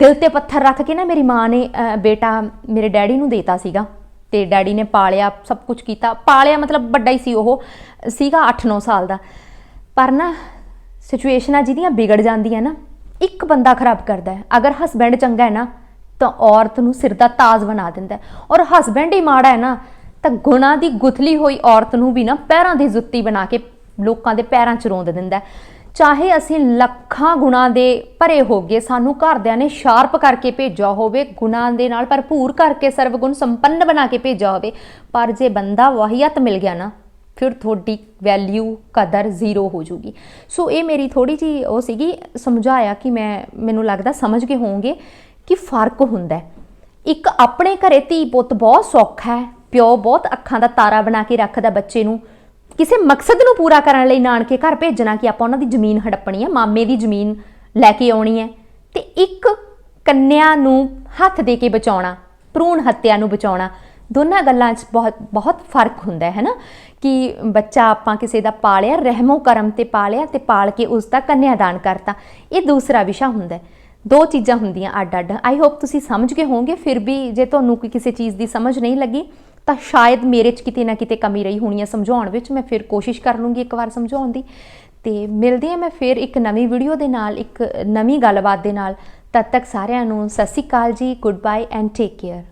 Speaker 1: ਦਿਲ ਤੇ ਪੱਥਰ ਰੱਖ ਕੇ ਨਾ ਮੇਰੀ ਮਾਂ ਨੇ ਬੇਟਾ ਮੇਰੇ ਡੈਡੀ ਨੂੰ ਦੇਤਾ ਸੀਗਾ ਤੇ ਡੈਡੀ ਨੇ ਪਾਲਿਆ, ਸਭ ਕੁਝ ਕੀਤਾ। ਪਾਲਿਆ ਮਤਲਬ ਵੱਡਾ ਹੀ ਸੀ ਉਹ, ਸੀਗਾ 8-9 ਸਾਲ ਦਾ। ਪਰ ਨਾ ਸਿਚੁਏਸ਼ਨਾਂ ਜਿਹਦੀਆਂ ਵਿਗੜ ਜਾਂਦੀਆਂ ਨਾ, ਇੱਕ ਬੰਦਾ ਖਰਾਬ ਕਰਦਾ ਹੈ। ਅਗਰ ਹਸਬੈਂਡ ਚੰਗਾ ਹੈ ਨਾ, ਤਾਂ ਔਰਤ ਨੂੰ ਸਿਰ ਦਾ ਤਾਜ ਬਣਾ ਦਿੰਦਾ ਹੈ। ਔਰ ਹਸਬੈਂਡ ਹੀ ਮਾੜਾ ਹੈ ਨਾ ਤਾਂ ਗੁਣਾ ਦੀ ਗੁਥਲੀ ਹੋਈ ਔਰਤ ਨੂੰ ਵੀ ਨਾ ਪੈਰਾਂ ਦੀ ਜੁੱਤੀ ਬਣਾ ਕੇ ਲੋਕਾਂ ਦੇ ਪੈਰਾਂ 'ਚ ਰੋਂਦ ਦਿੰਦਾ ਚਾਹੇ ਅਸੀਂ ਲੱਖਾਂ ਗੁਣਾ ਦੇ ਭਰੇ ਹੋਗੇ, ਸਾਨੂੰ ਘਰਦਿਆਂ ਨੇ ਸ਼ਾਰਪ ਕਰਕੇ ਭੇਜਿਆ ਹੋਵੇ, ਗੁਣਾਂ ਦੇ ਨਾਲ ਭਰਪੂਰ ਕਰਕੇ ਸਰਵਗੁਣ ਸੰਪੰਨ ਬਣਾ ਕੇ ਭੇਜਿਆ ਹੋਵੇ, ਪਰ ਜੇ ਬੰਦਾ ਵਾਹੀਅਤ ਮਿਲ ਗਿਆ ਨਾ, ਫਿਰ ਤੁਹਾਡੀ ਵੈਲਿਊ ਕਦਰ ਜ਼ੀਰੋ ਹੋ ਜੂਗੀ ਸੋ ਇਹ ਮੇਰੀ ਥੋੜੀ ਜੀ ਉਹ ਸੀਗੀ, ਸਮਝਾਇਆ ਕਿ ਮੈਂ, ਮੈਨੂੰ ਲੱਗਦਾ ਸਮਝ ਗਏ ਹੋਵੋਗੇ ਕਿ ਫ਼ਰਕ ਹੁੰਦਾ ਹੈ। ਇੱਕ ਆਪਣੇ ਘਰੇ ਧੀ ਪੁੱਤ ਬਹੁਤ ਸੌਖਾ ਹੈ। ਪਿਓ ਬਹੁਤ ਅੱਖਾਂ ਦਾ ਤਾਰਾ ਬਣਾ ਕੇ ਰੱਖਦਾ ਬੱਚੇ ਨੂੰ। ਕਿਸੇ ਮਕਸਦ ਨੂੰ ਪੂਰਾ ਕਰਨ ਲਈ ਨਾਨਕੇ ਘਰ ਭੇਜਣਾ ਕਿ ਆਪਾਂ ਉਹਨਾਂ ਦੀ ਜ਼ਮੀਨ ਹੜੱਪਣੀ ਹੈ ਮਾਮੇ ਦੀ ਜ਼ਮੀਨ ਲੈ ਕੇ ਆਉਣੀ ਹੈ। ਤੇ ਇੱਕ ਕੰਨਿਆ ਨੂੰ ਹੱਥ ਦੇ ਕੇ ਬਚਾਉਣਾ, ਭਰੂਣ ਹੱਤਿਆ ਨੂੰ ਬਚਾਉਣਾ, ਦੋਨਾਂ ਗੱਲਾਂ 'ਚ ਬਹੁਤ ਬਹੁਤ ਫ਼ਰਕ ਹੁੰਦਾ ਹੈ ਨਾ ਕਿ ਬੱਚਾ ਆਪਾਂ ਕਿਸੇ ਦਾ ਪਾਲਿਆ, ਰਹਿਮੋ ਕਰਮ ਤੇ ਪਾਲਿਆ ਤੇ ਪਾਲ ਕੇ ਉਸ ਦਾ ਕੰਨਿਆਦਾਨ ਕਰਤਾ। ਇਹ ਦੂਸਰਾ ਵਿਸ਼ਾ ਹੁੰਦਾ ਹੈ। ਦੋ ਚੀਜ਼ਾਂ ਹੁੰਦੀਆਂ ਅੱਡ ਅੱਡ ਆਈ ਹੋਪ ਤੁਸੀਂ ਸਮਝ ਗਏ ਹੋਵੋਗੇ, ਫਿਰ ਵੀ ਜੇ ਤੁਹਾਨੂੰ ਕੋਈ ਕਿਸੇ ਚੀਜ਼ ਦੀ ਸਮਝ ਨਹੀਂ ਲੱਗੀ ਤਾਂ ਸ਼ਾਇਦ ਮੇਰੇ 'ਚ ਕਿਤੇ ਨਾ ਕਿਤੇ ਕਮੀ ਰਹੀ ਹੋਣੀ ਹੈ ਸਮਝਾਉਣ ਵਿੱਚ। ਮੈਂ ਫਿਰ ਕੋਸ਼ਿਸ਼ ਕਰ ਲੂੰਗੀ ਇੱਕ ਵਾਰ ਸਮਝਾਉਣ ਦੀ। ਤੇ ਮਿਲਦੇ ਹਾਂ ਮੈਂ ਫਿਰ ਇੱਕ ਨਵੀਂ ਵੀਡੀਓ ਦੇ ਨਾਲ, ਇੱਕ ਨਵੀਂ ਗੱਲਬਾਤ ਦੇ ਨਾਲ। ਤਦ ਤੱਕ ਸਾਰਿਆਂ ਨੂੰ ਸਤਿ ਸ਼੍ਰੀ ਅਕਾਲ ਜੀ good bye and take care